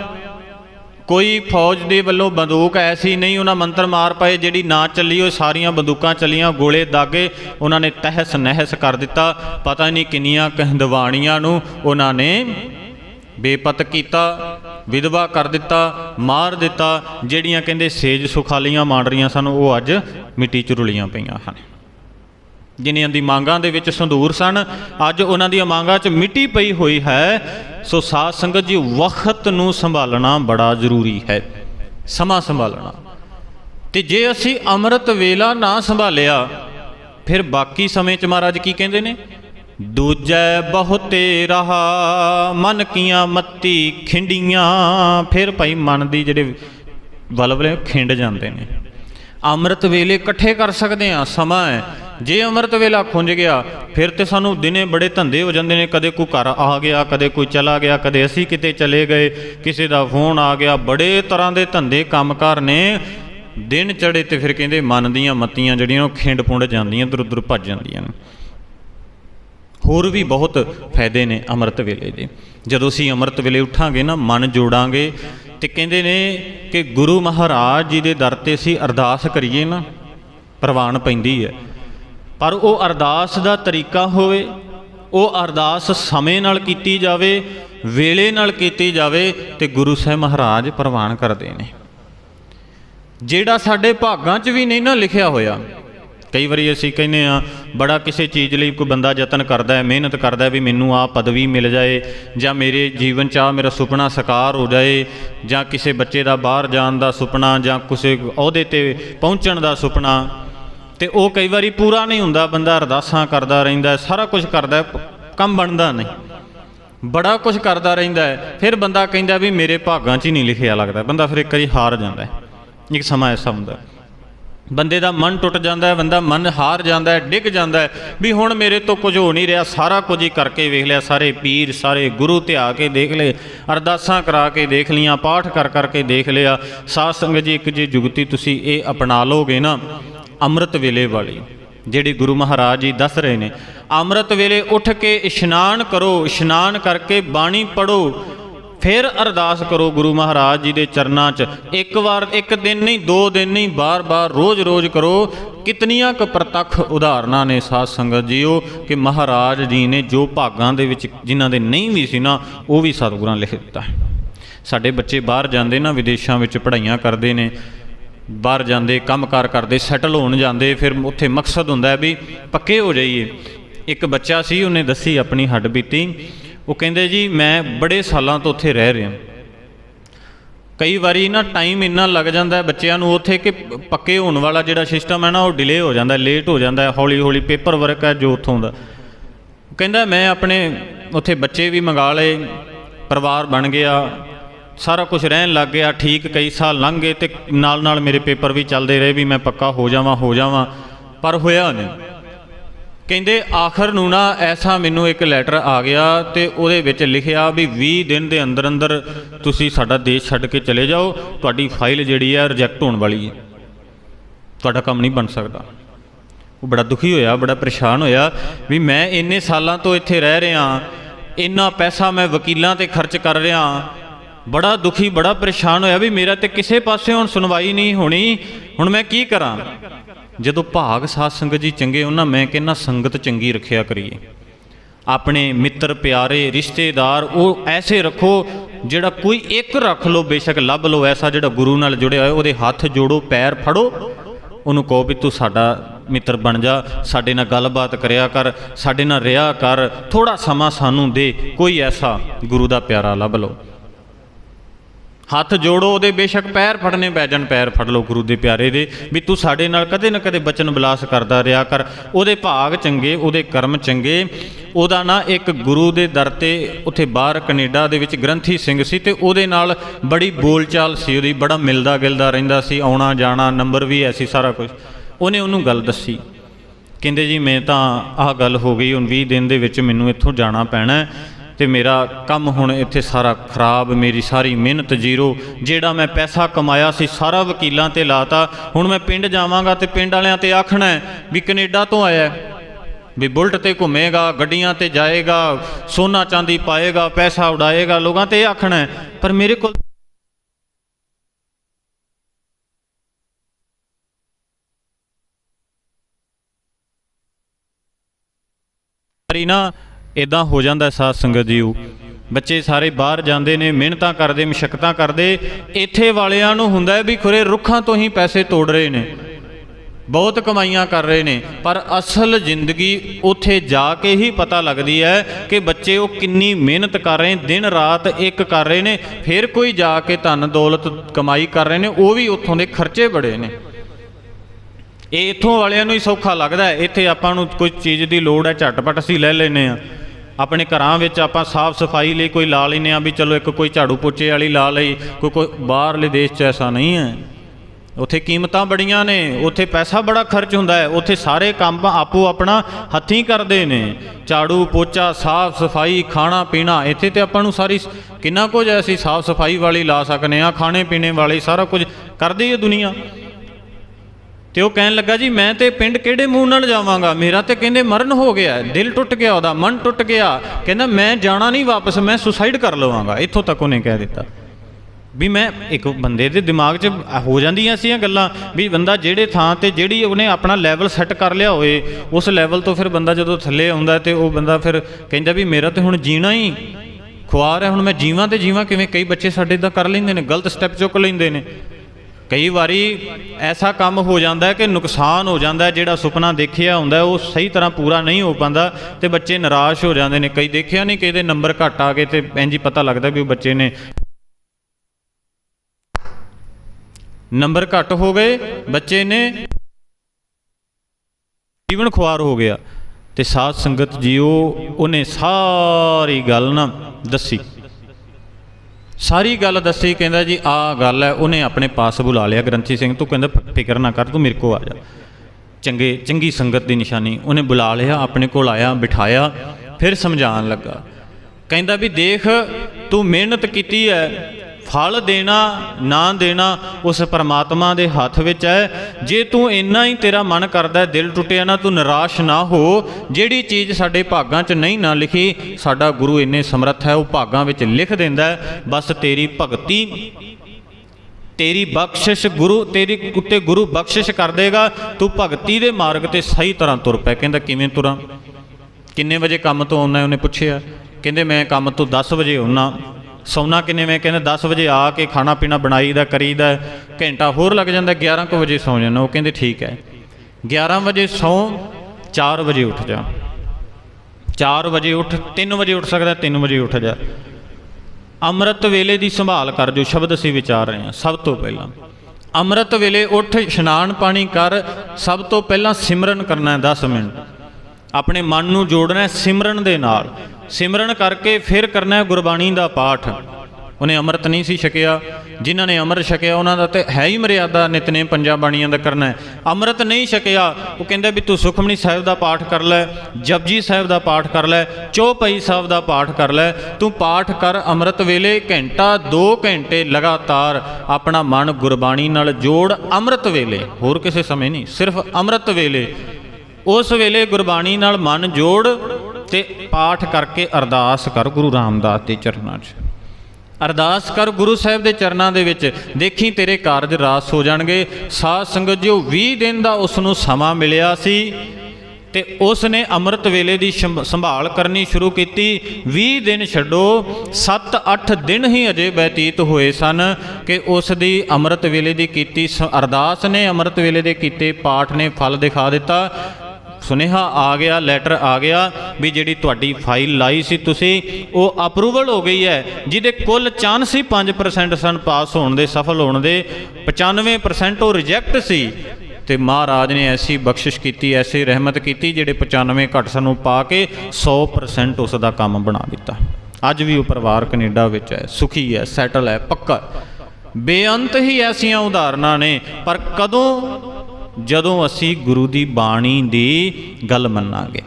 ਕੋਈ ਫੌਜ ਦੇ ਵੱਲੋਂ ਬੰਦੂਕ ਐਸੀ ਨਹੀਂ ਉਹਨਾਂ ਮੰਤਰ ਮਾਰ ਪਏ ਜਿਹੜੀ ਨਾ ਚੱਲੀ, ਉਹ ਸਾਰੀਆਂ ਬੰਦੂਕਾਂ ਚੱਲੀਆਂ, ਗੋਲੇ ਦਾਗੇ, ਉਹਨਾਂ ਨੇ ਤਹਿਸ ਨਹਿਸ ਕਰ ਦਿੱਤਾ। ਪਤਾ ਨਹੀਂ ਕਿੰਨੀਆਂ ਕਹਿੰਦਵਾਣੀਆਂ ਨੂੰ ਉਹਨਾਂ ਨੇ ਬੇਪਤ ਕੀਤਾ, ਵਿਧਵਾ ਕਰ ਦਿੱਤਾ, ਮਾਰ ਦਿੱਤਾ, ਜਿਹੜੀਆਂ ਕਹਿੰਦੇ ਸੇਜ ਸੁਖਾਲੀਆਂ ਮਾਣ ਰਹੀਆਂ ਸਨ, ਉਹ ਅੱਜ ਮਿੱਟੀ 'ਚ ਰੁਲੀਆਂ ਪਈਆਂ ਹਨ। ਜਿਨ੍ਹਾਂ ਦੀ ਮੰਗਾਂ ਦੇ ਵਿੱਚ ਸੰਧੂਰ ਸਨ, ਅੱਜ ਉਹਨਾਂ ਦੀਆਂ ਮੰਗਾਂ 'ਚ ਮਿੱਟੀ ਪਈ ਹੋਈ ਹੈ। ਸੋ ਸਾਧ ਸੰਗਤ ਜੀ ਵਕਤ ਨੂੰ ਸੰਭਾਲਣਾ ਬੜਾ ਜ਼ਰੂਰੀ ਹੈ। ਸਮਾਂ ਸੰਭਾਲਣਾ। ਤੇ ਜੇ ਅਸੀਂ ਅੰਮ੍ਰਿਤ ਵੇਲਾ ਨਾ ਸੰਭਾਲਿਆ, ਫਿਰ ਬਾਕੀ ਸਮੇਂ 'ਚ ਮਹਾਰਾਜ ਕੀ ਕਹਿੰਦੇ ਨੇ? ਦੂਜੈ ਬਹੁਤੇ ਰਹਾ, ਮਨ ਕੀਆਂ ਮੱਤੀ ਖਿੰਡੀਆਂ, ਫਿਰ ਭਾਈ ਮਨ ਦੀ ਜਿਹੜੇ ਵਲਵਲੇ ਖਿੰਡ ਜਾਂਦੇ ਨੇ। ਅੰਮ੍ਰਿਤ ਵੇਲੇ ਇਕੱਠੇ ਕਰ ਸਕਦੇ ਆ ਸਮਾਂ ਹੈ। ਜੇ ਅੰਮ੍ਰਿਤ ਵੇਲਾ ਖੁੰਝ ਗਿਆ, ਫਿਰ ਤੇ ਸਾਨੂੰ ਦਿਨੇ ਬੜੇ ਧੰਦੇ ਹੋ ਜਾਂਦੇ ਨੇ। ਕਦੇ ਕੋਈ ਘਰ ਆ ਗਿਆ, ਕਦੇ ਕੋਈ ਚਲਾ ਗਿਆ, ਕਦੇ ਅਸੀਂ ਕਿਤੇ ਚਲੇ ਗਏ, ਕਿਸੇ ਦਾ ਫੋਨ ਆ ਗਿਆ। ਬੜੇ ਤਰ੍ਹਾਂ ਦੇ ਧੰਦੇ ਕੰਮਕਾਰ ਨੇ। ਦਿਨ ਚੜੇ ਤੇ ਫਿਰ ਕਹਿੰਦੇ ਮਨ ਦੀਆਂ ਮੱਤੀਆਂ ਜਿਹੜੀਆਂ, ਉਹ ਖਿੰਡ ਪੁੰਡ ਜਾਂਦੀਆਂ ਦਰ ਉਧਰ ਭੱਜ ਜਾਂਦੀਆਂ ਨੇ। ਹੋਰ ਵੀ ਬਹੁਤ ਫਾਇਦੇ ਨੇ ਅੰਮ੍ਰਿਤ ਵੇਲੇ ਦੇ। ਜਦੋਂ ਅਸੀਂ ਅੰਮ੍ਰਿਤ ਵੇਲੇ ਉਠਾਂਗੇ ਨਾ, ਮਨ ਜੋੜਾਂਗੇ ਤੇ ਕਹਿੰਦੇ ਨੇ ਕਿ ਗੁਰੂ ਮਹਾਰਾਜ ਜੀ ਦੇ ਦਰ ਤੇ ਅਸੀਂ ਅਰਦਾਸ ਕਰੀਏ ਨਾ, ਪ੍ਰਵਾਨ ਪੈਂਦੀ ਹੈ। ਪਰ ਉਹ ਅਰਦਾਸ ਦਾ ਤਰੀਕਾ ਹੋਵੇ, ਉਹ ਅਰਦਾਸ ਸਮੇਂ ਨਾਲ ਕੀਤੀ ਜਾਵੇ, ਵੇਲੇ ਨਾਲ ਕੀਤੀ ਜਾਵੇ ਤੇ ਗੁਰੂ ਸਾਹਿਬ ਮਹਾਰਾਜ ਪ੍ਰਵਾਨ ਕਰਦੇ ਨੇ। ਜਿਹੜਾ ਸਾਡੇ ਭਾਗਾਂ 'ਚ ਵੀ ਨਹੀਂ ਨਾ ਲਿਖਿਆ ਹੋਇਆ, ਕਈ ਵਾਰੀ ਅਸੀਂ ਕਹਿੰਦੇ ਆ ਬੜਾ ਕਿਸੇ ਚੀਜ਼ ਲਈ ਕੋਈ ਬੰਦਾ ਯਤਨ ਕਰਦਾ ਹੈ, ਮਿਹਨਤ ਕਰਦਾ ਹੈ ਵੀ ਮੈਨੂੰ ਆ ਪਦਵੀ ਮਿਲ ਜਾਏ, ਜਾਂ ਮੇਰੇ ਜੀਵਨ 'ਚ ਆ ਮੇਰਾ ਸੁਪਨਾ ਸਾਕਾਰ ਹੋ ਜਾਏ, ਜਾਂ ਕਿਸੇ ਬੱਚੇ ਦਾ ਬਾਹਰ ਜਾਣ ਦਾ ਸੁਪਨਾ, ਜਾਂ ਕਿਸੇ ਅਹੁਦੇ ਤੇ ਪਹੁੰਚਣ ਦਾ ਸੁਪਨਾ ਤੇ ਉਹ ਕਈ ਵਾਰੀ ਪੂਰਾ ਨਹੀਂ ਹੁੰਦਾ, ਬੰਦਾ ਅਰਦਾਸਾਂ ਕਰਦਾ ਰਹਿੰਦਾ ਸਾਰਾ ਕੁਝ ਕਰਦਾ ਕੰਮ ਬਣਦਾ ਨਹੀਂ। ਬੜਾ ਕੁਝ ਕਰਦਾ ਰਹਿੰਦਾ ਫਿਰ ਬੰਦਾ ਕਹਿੰਦਾ ਵੀ ਮੇਰੇ ਭਾਗਾਂ 'ਚ ਹੀ ਨਹੀਂ ਲਿਖਿਆ ਲੱਗਦਾ, ਬੰਦਾ ਫਿਰ ਇੱਕ ਵਾਰੀ ਹਾਰ ਜਾਂਦਾ ਇੱਕ ਸਮਾਂ ਐਸਾ ਹੁੰਦਾ। ਬੰਦੇ ਦਾ ਮਨ ਟੁੱਟ ਜਾਂਦਾ ਹੈ, ਬੰਦਾ ਮਨ ਹਾਰ ਜਾਂਦਾ ਹੈ, ਡਿੱਗ ਜਾਂਦਾ ਹੈ, ਵੀ ਹੁਣ ਮੇਰੇ ਤੋਂ ਕੁਝ ਹੋ ਨਹੀਂ ਰਿਹਾ, ਸਾਰਾ ਕੁਝ ਹੀ ਕਰਕੇ ਵੇਖ ਲਿਆ, ਸਾਰੇ ਪੀਰ, ਸਾਰੇ ਗੁਰੂ ਧਿਆ ਕੇ ਦੇਖ ਲਏ, ਅਰਦਾਸਾਂ ਕਰਾ ਕੇ ਦੇਖ ਲੀਆਂ ਪਾਠ ਕਰ ਕਰਕੇ ਦੇਖ ਲਿਆ। ਸਾਧ ਸੰਗਤ ਜੀ, ਇੱਕ ਜੇ ਜੁਗਤੀ ਤੁਸੀਂ ਇਹ ਅਪਣਾ ਲੋਗੇ ਨਾ ਅੰਮ੍ਰਿਤ ਵੇਲੇ ਵਾਲੀ, ਜਿਹੜੀ ਗੁਰੂ ਮਹਾਰਾਜ ਜੀ ਦੱਸ ਰਹੇ ਨੇ। ਅੰਮ੍ਰਿਤ ਵੇਲੇ ਉੱਠ ਕੇ ਇਸ਼ਨਾਨ ਕਰੋ, ਇਸ਼ਨਾਨ ਕਰਕੇ ਬਾਣੀ ਪੜੋ ਫਿਰ ਅਰਦਾਸ ਕਰੋ ਗੁਰੂ ਮਹਾਰਾਜ ਜੀ ਦੇ ਚਰਨਾਂ 'ਚ। ਇੱਕ ਵਾਰ, ਇੱਕ ਦਿਨ ਨਹੀਂ, ਦੋ ਦਿਨ ਨਹੀਂ, ਬਾਰ-ਬਾਰ, ਰੋਜ਼-ਰੋਜ਼ ਕਰੋ। ਕਿਤਨੀਆਂ ਕੁ ਪ੍ਰਤੱਖ ਉਦਾਹਰਨਾਂ ਨੇ ਸਾਧ ਸੰਗਤ ਜੀਓ, ਕਿ ਮਹਾਰਾਜ ਜੀ ਨੇ ਜੋ ਭਾਗਾਂ ਦੇ ਵਿੱਚ ਜਿਨ੍ਹਾਂ ਦੇ ਨਹੀਂ ਵੀ ਸੀ ਨਾ, ਉਹ ਵੀ ਸਤਿਗੁਰਾਂ ਲਿਖ ਦਿੱਤਾ। ਸਾਡੇ ਬੱਚੇ ਬਾਹਰ ਜਾਂਦੇ ਨਾ, ਵਿਦੇਸ਼ਾਂ ਵਿੱਚ ਪੜ੍ਹਾਈਆਂ ਕਰਦੇ ਨੇ। ਬਾਹਰ ਜਾਂਦੇ, ਕੰਮਕਾਰ ਕਰਦੇ ਸੈਟਲ ਹੋਣ ਜਾਂਦੇ, ਫਿਰ ਉੱਥੇ ਮਕਸਦ ਹੁੰਦਾ ਵੀ ਪੱਕੇ ਹੋ ਜਾਈਏ। ਇੱਕ ਬੱਚਾ ਸੀ, ਉਹਨੇ ਦੱਸੀ ਆਪਣੀ ਹੱਡ ਬੀਤੀ। ਉਹ ਕਹਿੰਦੇ, ਜੀ, ਮੈਂ ਬੜੇ ਸਾਲਾਂ ਤੋਂ ਉੱਥੇ ਰਹਿ ਰਿਹਾ। ਕਈ ਵਾਰੀ ਨਾ ਟਾਈਮ ਇੰਨਾ ਲੱਗ ਜਾਂਦਾ ਹੈ ਬੱਚਿਆਂ ਨੂੰ ਉੱਥੇ ਕਿ ਪੱਕੇ ਹੋਣ ਵਾਲਾ ਜਿਹੜਾ ਸਿਸਟਮ ਹੈ ਨਾ, ਉਹ ਡਿਲੇ ਹੋ ਜਾਂਦਾ ਲੇਟ ਹੋ ਜਾਂਦਾ, ਹੌਲੀ ਹੌਲੀ ਪੇਪਰ ਵਰਕ ਹੈ ਜੋ ਉੱਥੋਂ ਦਾ। ਕਹਿੰਦਾ, ਮੈਂ ਆਪਣੇ ਉੱਥੇ ਬੱਚੇ ਵੀ ਮੰਗਾ ਲਏ, ਪਰਿਵਾਰ ਬਣ ਗਿਆ ਸਾਰਾ ਕੁਝ ਰਹਿਣ ਲੱਗ ਗਿਆ, ਠੀਕ, ਕਈ ਸਾਲ ਲੰਘ ਗਏ ਤੇ ਨਾਲ ਨਾਲ ਮੇਰੇ ਪੇਪਰ ਵੀ ਚੱਲਦੇ ਰਹੇ ਵੀ ਮੈਂ ਪੱਕਾ ਹੋ ਜਾਵਾਂ ਹੋ ਜਾਵਾਂ, ਪਰ ਹੋਇਆ ਨਹੀਂ। ਕਹਿੰਦੇ ਆਖਰ ਨੂੰ ਨਾ ਐਸਾ ਮੈਨੂੰ ਇੱਕ ਲੈਟਰ ਆ ਗਿਆ ਤੇ ਉਹਦੇ ਵਿੱਚ ਲਿਖਿਆ ਵੀ 20 ਦਿਨ ਦੇ ਅੰਦਰ ਅੰਦਰ ਤੁਸੀਂ ਸਾਡਾ ਦੇਸ਼ ਛੱਡ ਕੇ ਚਲੇ ਜਾਓ, ਤੁਹਾਡੀ ਫਾਈਲ ਜਿਹੜੀ ਹੈ ਰਿਜੈਕਟ ਹੋਣ ਵਾਲੀ ਹੈ। ਤੁਹਾਡਾ ਕੰਮ ਨਹੀਂ ਬਣ ਸਕਦਾ। ਉਹ ਬੜਾ ਦੁਖੀ ਹੋਇਆ, ਬੜਾ ਪਰੇਸ਼ਾਨ ਹੋਇਆ ਵੀ ਮੈਂ ਇੰਨੇ ਸਾਲਾਂ ਤੋਂ ਇੱਥੇ ਰਹਿ ਰਿਹਾ, ਇੰਨਾ ਪੈਸਾ ਮੈਂ ਵਕੀਲਾਂ ਤੇ ਖਰਚ ਕਰ ਰਿਹਾ ਬੜਾ ਦੁਖੀ, ਬੜਾ ਪਰੇਸ਼ਾਨ ਹੋਇਆ ਵੀ ਮੇਰਾ ਤੇ ਕਿਸੇ ਪਾਸੇ ਹੁਣ ਸੁਣਵਾਈ ਨਹੀਂ ਹੋਣੀ। ਹੁਣ ਮੈਂ ਕੀ ਕਰਾਂ? ਜਦੋਂ ਭਾਗ ਸਾਧ ਸੰਗਤ ਜੀ ਚੰਗੇ, ਉਹਨਾਂ ਮੈਂ ਕਹਿੰਨਾ ਸੰਗਤ ਚੰਗੀ ਰੱਖਿਆ ਕਰੀਏ। ਆਪਣੇ ਮਿੱਤਰ, ਪਿਆਰੇ, ਰਿਸ਼ਤੇਦਾਰ, ਉਹ ਐਸੇ ਰੱਖੋ ਜਿਹੜਾ ਕੋਈ ਇੱਕ ਰੱਖ ਲਓ ਬੇਸ਼ੱਕ ਲੱਭ ਲਓ ਐਸਾ ਜਿਹੜਾ ਗੁਰੂ ਨਾਲ ਜੁੜਿਆ ਹੋਇਆ, ਉਹਦੇ ਹੱਥ ਜੋੜੋ, ਪੈਰ ਫੜੋ। ਉਹਨੂੰ ਕਹੋ ਵੀ ਤੂੰ ਸਾਡਾ ਮਿੱਤਰ ਬਣ ਜਾ, ਸਾਡੇ ਨਾਲ ਗੱਲਬਾਤ ਕਰਿਆ ਕਰ, ਸਾਡੇ ਨਾਲ ਰਿਹਾ ਕਰ ਥੋੜਾ ਸਮਾਂ ਸਾਨੂੰ ਦੇ, ਕੋਈ ਐਸਾ ਗੁਰੂ ਦਾ ਪਿਆਰਾ ਲੱਭ ਲਓ ਹੱਥ ਜੋੜੋ ਉਹਦੇ, ਬੇਸ਼ੱਕ ਪੈਰ ਫੜਨੇ ਪੈ ਜਾਣ, ਪੈਰ ਫੜ ਲਓ ਗੁਰੂ ਦੇ ਪਿਆਰੇ ਦੇ, ਵੀ ਤੂੰ ਸਾਡੇ ਨਾਲ ਕਦੇ ਨਾ ਕਦੇ ਬਚਨ ਬਲਾਸ ਕਰਦਾ ਰਿਹਾ ਕਰ। ਉਹਦੇ ਭਾਗ ਚੰਗੇ, ਉਹਦੇ ਕਰਮ ਚੰਗੇ, ਉਹਦਾ ਨਾ ਇੱਕ ਗੁਰੂ ਦੇ ਦਰ ਤੇ ਉੱਥੇ ਬਾਹਰ ਕੈਨੇਡਾ ਦੇ ਵਿੱਚ ਗ੍ਰੰਥੀ ਸਿੰਘ ਸੀ ਤੇ ਉਹਦੇ ਨਾਲ ਬੜੀ ਬੋਲਚਾਲ ਸੀ ਉਹਦੀ, ਬੜਾ ਮਿਲਦਾ ਗਿਲਦਾ ਰਹਿੰਦਾ ਸੀ, ਆਉਣਾ ਜਾਣਾ, ਨੰਬਰ ਵੀ ਐਸੀ ਸਾਰਾ ਕੁਝ ਉਹਨੇ ਉਹਨੂੰ ਗੱਲ ਦੱਸੀ। ਕਹਿੰਦੇ ਜੀ, ਮੈਂ ਤਾਂ ਆਹ ਗੱਲ ਹੋ ਗਈ, ਹੁਣ 20 ਦਿਨ ਦੇ ਵਿੱਚ ਮੈਨੂੰ ਇੱਥੋਂ ਜਾਣਾ ਪੈਣਾ ਤੇ ਮੇਰਾ ਕੰਮ ਹੁਣ ਇੱਥੇ ਸਾਰਾ ਖਰਾਬ, ਮੇਰੀ ਸਾਰੀ ਮਿਹਨਤ ਜ਼ੀਰੋ। ਜਿਹੜਾ ਮੈਂ ਪੈਸਾ ਕਮਾਇਆ ਸੀ, ਸਾਰਾ ਵਕੀਲਾਂ ਤੇ ਲਾਤਾ। ਹੁਣ ਮੈਂ ਪਿੰਡ ਜਾਵਾਂਗਾ ਤੇ ਪਿੰਡ ਵਾਲਿਆਂ ਤੇ ਆਖਣਾ ਵੀ ਕੈਨੇਡਾ ਤੋਂ ਆਇਆ ਵੀ ਬੁਲਟ ਤੇ ਘੁੰਮੇਗਾ, ਗੱਡੀਆਂ ਤੇ ਜਾਏਗਾ, ਸੋਨਾ ਚਾਂਦੀ ਪਾਏਗਾ, ਪੈਸਾ ਉਡਾਏਗਾ, ਲੋਕਾਂ ਤੇ ਇਹ ਆਖਣਾ ਪਰ ਮੇਰੇ ਕੋਲ ਨਾ ਇਦਾਂ ਹੋ ਜਾਂਦਾ ਸਾਧ ਸੰਗਤ ਜੀਓ। ਬੱਚੇ ਸਾਰੇ ਬਾਹਰ ਜਾਂਦੇ ਨੇ, ਮਿਹਨਤਾਂ ਕਰਦੇ, ਮਸ਼ਕਤਾਂ ਕਰਦੇ। ਇੱਥੇ ਵਾਲਿਆਂ ਨੂੰ ਹੁੰਦਾ ਵੀ ਖੁਰੇ ਰੁੱਖਾਂ ਤੋਂ ਹੀ ਪੈਸੇ ਤੋੜ ਰਹੇ ਨੇ। ਬਹੁਤ ਕਮਾਈਆਂ ਕਰ ਰਹੇ ਨੇ। ਪਰ ਅਸਲ ਜ਼ਿੰਦਗੀ ਉੱਥੇ ਜਾ ਕੇ ਹੀ ਪਤਾ ਲੱਗਦੀ ਹੈ ਕਿ ਬੱਚੇ ਉਹ ਕਿੰਨੀ ਮਿਹਨਤ ਕਰ ਰਹੇ, ਦਿਨ ਰਾਤ ਇੱਕ ਕਰ ਰਹੇ ਨੇ। ਫਿਰ ਕੋਈ ਜਾ ਕੇ ਧਨ ਦੌਲਤ ਕਮਾਈ ਕਰ ਰਹੇ ਨੇ, ਉਹ ਵੀ ਉੱਥੋਂ ਦੇ ਖਰਚੇ ਬੜੇ ਨੇ। ਇਹ ਇੱਥੋਂ ਵਾਲਿਆਂ ਨੂੰ ਹੀ ਸੌਖਾ ਲੱਗਦਾ ਇੱਥੇ ਆਪਾਂ ਨੂੰ ਕੋਈ ਚੀਜ਼ ਦੀ ਲੋੜ ਹੈ, ਝਟਪਟ ਅਸੀਂ ਲੈ ਲੈਨੇ ਆ ਆਪਣੇ ਘਰਾਂ ਵਿੱਚ ਆਪਾਂ ਸਾਫ਼ ਸਫ਼ਾਈ ਲਈ ਕੋਈ ਲਾ ਲੈਨੇ ਆ ਵੀ ਚਲੋ ਇੱਕ ਕੋਈ ਝਾੜੂ ਪੋਚੇ ਵਾਲੀ ਲਾ ਲਈ, ਕੋਈ ਕੋਈ ਬਾਹਰਲੇ ਦੇਸ਼ 'ਚ ਐਸਾ ਨਹੀਂ ਹੈ। ਉੱਥੇ ਕੀਮਤਾਂ ਬੜੀਆਂ ਨੇ, ਉੱਥੇ ਪੈਸਾ ਬੜਾ ਖਰਚ ਹੁੰਦਾ ਹੈ, ਉੱਥੇ ਸਾਰੇ ਕੰਮ ਆਪੋ ਆਪਣਾ ਹੱਥੀਂ ਕਰਦੇ ਨੇ। ਝਾੜੂ ਪੋਚਾ, ਸਾਫ਼ ਸਫ਼ਾਈ, ਖਾਣਾ ਪੀਣਾ, ਇੱਥੇ ਤੇ ਆਪਾਂ ਨੂੰ ਸਾਰੀ ਕਿੰਨਾ ਕੁਝ ਹੈ ਅਸੀਂ ਸਾਫ਼ ਸਫ਼ਾਈ ਵਾਲੀ ਲਾ ਸਕਨੇ ਆ ਖਾਣੇ ਪੀਣੇ ਵਾਲੀ ਸਾਰਾ ਕੁਝ ਕਰਦੀ ਹੈ ਦੁਨੀਆ। ਤੇ ਉਹ ਕਹਿਣ ਲੱਗਾ, ਜੀ, ਮੈਂ ਤੇ ਪਿੰਡ ਕਿਹੜੇ ਮੂੰਹ ਨਾਲ ਜਾਵਾਂਗਾ? ਮੇਰਾ ਤੇ ਕਹਿੰਦੇ ਮਰਨ ਹੋ ਗਿਆ ਦਿਲ ਟੁੱਟ ਗਿਆ ਉਹਦਾ, ਮਨ ਟੁੱਟ ਗਿਆ। ਕਹਿੰਦਾ, ਮੈਂ ਜਾਣਾ ਨਹੀਂ ਵਾਪਸ, ਮੈਂ ਸੁਸਾਈਡ ਕਰ ਲਵਾਂਗਾ। ਇੱਥੋਂ ਤੱਕ ਉਹਨੇ ਕਹਿ ਦਿੱਤਾ। ਵੀ ਮੈਂ ਇੱਕ ਬੰਦੇ ਦੇ ਦਿਮਾਗ 'ਚ ਹੋ ਜਾਂਦੀਆਂ ਸੀ ਗੱਲਾਂ, ਵੀ ਬੰਦਾ ਜਿਹੜੇ ਥਾਂ ਤੇ ਜਿਹੜੀ ਉਹਨੇ ਆਪਣਾ ਲੈਵਲ ਸੈੱਟ ਕਰ ਲਿਆ ਹੋਵੇ, ਉਸ ਲੈਵਲ ਤੋਂ ਫਿਰ ਬੰਦਾ ਜਦੋਂ ਥੱਲੇ ਆਉਂਦਾ ਤੇ ਉਹ ਬੰਦਾ ਫਿਰ ਕਹਿੰਦਾ ਵੀ, ਮੇਰਾ ਤੇ ਹੁਣ ਜੀਣਾ ਹੀ ਖੁਆਰ ਹੈ, ਹੁਣ ਮੈਂ ਜੀਵਾਂ ਤੇ ਜੀਵਾਂ ਕਿਵੇਂ? ਕਈ ਬੱਚੇ ਸਾਡੇ ਇਦਾਂ ਕਰ ਲੈਂਦੇ ਨੇ, ਗਲਤ ਸਟੈਪ ਚੁੱਕ ਲੈਂਦੇ ਨੇ। ਕਈ ਵਾਰੀ ਐਸਾ ਕੰਮ ਹੋ ਜਾਂਦਾ ਕਿ ਨੁਕਸਾਨ ਹੋ ਜਾਂਦਾ ਜਿਹੜਾ ਸੁਪਨਾ ਦੇਖਿਆ ਹੁੰਦਾ ਉਹ ਸਹੀ ਤਰ੍ਹਾਂ ਪੂਰਾ ਨਹੀਂ ਹੋ ਪਾਉਂਦਾ ਤੇ ਬੱਚੇ ਨਿਰਾਸ਼ ਹੋ ਜਾਂਦੇ ਨੇ। ਕਈ ਦੇਖਿਆ ਨਹੀਂ ਕਿ ਇਹਦੇ ਨੰਬਰ ਘੱਟ ਆ ਗਏ ਤੇ ਇੰਜ ਹੀ ਪਤਾ ਲੱਗਦਾ ਵੀ ਉਹ ਬੱਚੇ ਨੇ ਨੰਬਰ ਘੱਟ ਹੋ ਗਏ, ਬੱਚੇ ਨੇ ਜੀਵਨ ਖੁਆਰ ਹੋ ਗਿਆ। ਤੇ ਸਾਧ ਸੰਗਤ ਜੀਓ, ਉਹਨੇ ਸਾਰੀ ਗੱਲ ਨਾ ਦੱਸੀ। ਸਾਰੀ ਗੱਲ ਦੱਸੀ, ਕਹਿੰਦਾ ਜੀ, ਆਹ ਗੱਲ ਹੈ, ਉਹਨੇ ਆਪਣੇ ਪਾਸ ਬੁਲਾ ਲਿਆ ਗ੍ਰੰਥੀ ਸਿੰਘ ਤੂੰ, ਕਹਿੰਦਾ ਫਿਕਰ ਨਾ ਕਰ, ਤੂੰ ਮੇਰੇ ਕੋਲ ਆ ਜਾ। ਚੰਗੇ, ਚੰਗੀ ਸੰਗਤ ਦੀ ਨਿਸ਼ਾਨੀ, ਉਹਨੇ ਬੁਲਾ ਲਿਆ, ਆਪਣੇ ਕੋਲ ਆਇਆ, ਬਿਠਾਇਆ, ਫਿਰ ਸਮਝਾਉਣ ਲੱਗਾ। ਕਹਿੰਦਾ ਵੀ, ਦੇਖ, ਤੂੰ ਮਿਹਨਤ ਕੀਤੀ ਹੈ ਫਲ ਦੇਣਾ, ਨਾ ਦੇਣਾ, ਉਸ ਪਰਮਾਤਮਾ ਦੇ ਹੱਥ ਵਿੱਚ ਹੈ। ਜੇ ਤੂੰ ਇੰਨਾ ਹੀ ਤੇਰਾ ਮਨ ਕਰਦਾ ਦਿਲ ਟੁੱਟਿਆ ਨਾ, ਤੂੰ ਨਿਰਾਸ਼ ਨਾ ਹੋ। ਜਿਹੜੀ ਚੀਜ਼ ਸਾਡੇ ਭਾਗਾਂ 'ਚ ਨਹੀਂ ਨਾ ਲਿਖੀ, ਸਾਡਾ ਗੁਰੂ ਇੰਨੇ ਸਮਰੱਥ ਹੈ, ਉਹ ਭਾਗਾਂ ਵਿੱਚ ਲਿਖ ਦਿੰਦਾ ਬਸ ਤੇਰੀ ਭਗਤੀ, ਤੇਰੀ ਬਖਸ਼ਿਸ਼ ਗੁਰੂ, ਤੇਰੀ ਉੱਤੇ ਗੁਰੂ ਬਖਸ਼ਿਸ਼ ਕਰ ਦੇਗਾ। ਤੂੰ ਭਗਤੀ ਦੇ ਮਾਰਗ ਤੇ ਸਹੀ ਤਰ੍ਹਾਂ ਤੁਰ ਪੈ। ਕਹਿੰਦਾ, ਕਿਵੇਂ ਤੁਰਾਂ? ਕਿੰਨੇ ਵਜੇ ਕੰਮ ਤੋਂ ਆਉਣਾ ਉਹਨੇ ਪੁੱਛਿਆ। ਕਹਿੰਦੇ, ਮੈਂ ਕੰਮ ਤੋਂ 10 ਵਜੇ ਆਉਣਾ ਸੌਣਾ ਕਿੰਨੇ ਮੈਂ ਕਹਿੰਦੇ 10 ਵਜੇ ਆ ਕੇ ਖਾਣਾ ਪੀਣਾ ਬਣਾਈਦਾ, ਕਰੀਦਾ, ਘੰਟਾ ਹੋਰ ਲੱਗ ਜਾਂਦਾ 11 ਕੁ ਵਜੇ ਸੌ ਜਾਂਦਾ। ਉਹ ਕਹਿੰਦੇ ਠੀਕ ਹੈ। 11 ਵਜੇ ਸੌ 4 ਵਜੇ ਉੱਠ ਜਾ। 4 ਵਜੇ ਉੱਠ 3 ਵਜੇ ਉੱਠ ਸਕਦਾ 3 ਵਜੇ ਉੱਠ ਜਾ। ਅੰਮ੍ਰਿਤ ਵੇਲੇ ਦੀ ਸੰਭਾਲ ਕਰ, ਜੋ ਸ਼ਬਦ ਅਸੀਂ ਵਿਚਾਰ ਰਹੇ ਹਾਂ, ਸਭ ਤੋਂ ਪਹਿਲਾਂ। ਅੰਮ੍ਰਿਤ ਵੇਲੇ ਉੱਠ, ਇਸ਼ਨਾਨ ਪਾਣੀ ਕਰ, ਸਭ ਤੋਂ ਪਹਿਲਾਂ ਸਿਮਰਨ ਕਰਨਾ ਹੈ 10 ਮਿੰਟ। ਆਪਣੇ ਮਨ ਨੂੰ ਜੋੜਨਾ ਸਿਮਰਨ ਦੇ ਨਾਲ। ਸਿਮਰਨ ਕਰਕੇ ਫਿਰ ਕਰਨਾ ਹੈ ਗੁਰਬਾਣੀ ਦਾ ਪਾਠ। ਉਹਨੇ ਅੰਮ੍ਰਿਤ ਨਹੀਂ ਸੀ ਛਕਿਆ। ਜਿਨ੍ਹਾਂ ਨੇ ਅੰਮ੍ਰਿਤ ਛਕਿਆ, ਉਹਨਾਂ ਦਾ ਤੇ ਹੈ ਹੀ ਮਰਿਆਦਾ ਨਿਤਨੇਮ ਪੰਜਾਂ ਬਾਣੀਆਂ ਦਾ ਕਰਨਾ ਹੈ। ਅੰਮ੍ਰਿਤ ਨਹੀਂ ਛਕਿਆ, ਉਹ ਕਹਿੰਦਾ ਵੀ ਤੂੰ ਸੁਖਮਨੀ ਸਾਹਿਬ ਦਾ ਪਾਠ ਕਰ ਲੈ, ਜਪਜੀ ਸਾਹਿਬ ਦਾ ਪਾਠ ਕਰ ਲੈ, ਚੌਪਈ ਸਾਹਿਬ ਦਾ ਪਾਠ ਕਰ ਲੈ। ਤੂੰ ਪਾਠ ਕਰ ਅੰਮ੍ਰਿਤ ਵੇਲੇ ਘੰਟਾ 2 ਘੰਟੇ ਲਗਾਤਾਰ ਆਪਣਾ ਮਨ ਗੁਰਬਾਣੀ ਨਾਲ ਜੋੜ ਅੰਮ੍ਰਿਤ ਵੇਲੇ। ਹੋਰ ਕਿਸੇ ਸਮੇਂ ਨਹੀਂ, ਸਿਰਫ ਅੰਮ੍ਰਿਤ ਵੇਲੇ। ਉਸ ਵੇਲੇ ਗੁਰਬਾਣੀ ਨਾਲ ਮਨ ਜੋੜ ਤੇ ਪਾਠ ਕਰਕੇ ਅਰਦਾਸ ਕਰ ਗੁਰੂ ਰਾਮਦਾਸ ਦੇ ਚਰਨਾਂ 'ਚ। ਅਰਦਾਸ ਕਰ ਗੁਰੂ ਸਾਹਿਬ ਦੇ ਚਰਨਾਂ ਦੇ ਵਿੱਚ, ਦੇਖੀ ਤੇਰੇ ਕਾਰਜ ਰਾਸ ਹੋ ਜਾਣਗੇ। ਸਾਧ ਸੰਗਤ ਜੀ ਉਹ 20 ਦਿਨ ਦਾ ਉਸ ਨੂੰ ਸਮਾਂ ਮਿਲਿਆ ਸੀ ਤੇ ਉਸ ਨੇ ਅੰਮ੍ਰਿਤ ਵੇਲੇ ਦੀ ਸ਼ੰਭ- ਸੰਭਾਲ ਕਰਨੀ ਸ਼ੁਰੂ ਕੀਤੀ। 20 ਦਿਨ ਛੱਡੋ 7-8 ਦਿਨ ਹੀ ਅਜੇ ਬਤੀਤ ਹੋਏ ਸਨ ਕਿ ਉਸ ਦੀ ਅੰਮ੍ਰਿਤ ਵੇਲੇ ਦੀ ਕੀਤੀ ਸ- ਅਰਦਾਸ ਨੇ ਅੰਮ੍ਰਿਤ ਵੇਲੇ ਦੇ ਕੀਤੇ ਪਾਠ ਨੇ ਫਲ ਦਿਖਾ ਦਿੱਤਾ। ਸੁਨੇਹਾ ਆ ਗਿਆ ਲੈਟਰ ਆ ਗਿਆ ਵੀ ਜਿਹੜੀ ਤੁਹਾਡੀ ਫਾਈਲ ਲਾਈ ਸੀ ਤੁਸੀਂ, ਉਹ ਅਪਰੂਵਲ ਹੋ ਗਈ ਹੈ, ਜਿਹਦੇ ਕੁੱਲ ਚਾਂਸ ਸੀ 5% ਸਨ ਪਾਸ ਹੋਣ ਦੇ, ਸਫਲ ਹੋਣ ਦੇ 95% ਉਹ ਰਿਜੈਕਟ ਸੀ। ਤੇ ਮਹਾਰਾਜ ਨੇ ਐਸੀ ਬਖਸ਼ਿਸ਼ ਕੀਤੀ, ਐਸੀ ਰਹਿਮਤ ਕੀਤੀ, ਜਿਹੜੇ 95 ਘੱਟ ਸਾਨੂੰ ਪਾ ਕੇ 100% ਉਸ ਦਾ ਕੰਮ ਬਣਾ ਦਿੱਤਾ। ਅੱਜ ਵੀ ਉਹ ਪਰਿਵਾਰ ਕੈਨੇਡਾ ਵਿੱਚ ਹੈ, ਸੁਖੀ ਹੈ ਸੈਟਲ ਹੈ, ਪੱਕਾ ਬੇਅੰਤ ਹੀ ਐਸੀਆਂ ਉਦਾਹਰਨਾਂ ਨੇ, ਪਰ ਕਦੋਂ ਜਦੋਂ ਅਸੀਂ ਗੁਰੂ ਦੀ ਬਾਣੀ ਦੀ ਗੱਲ ਮੰਨਾਂਗੇ,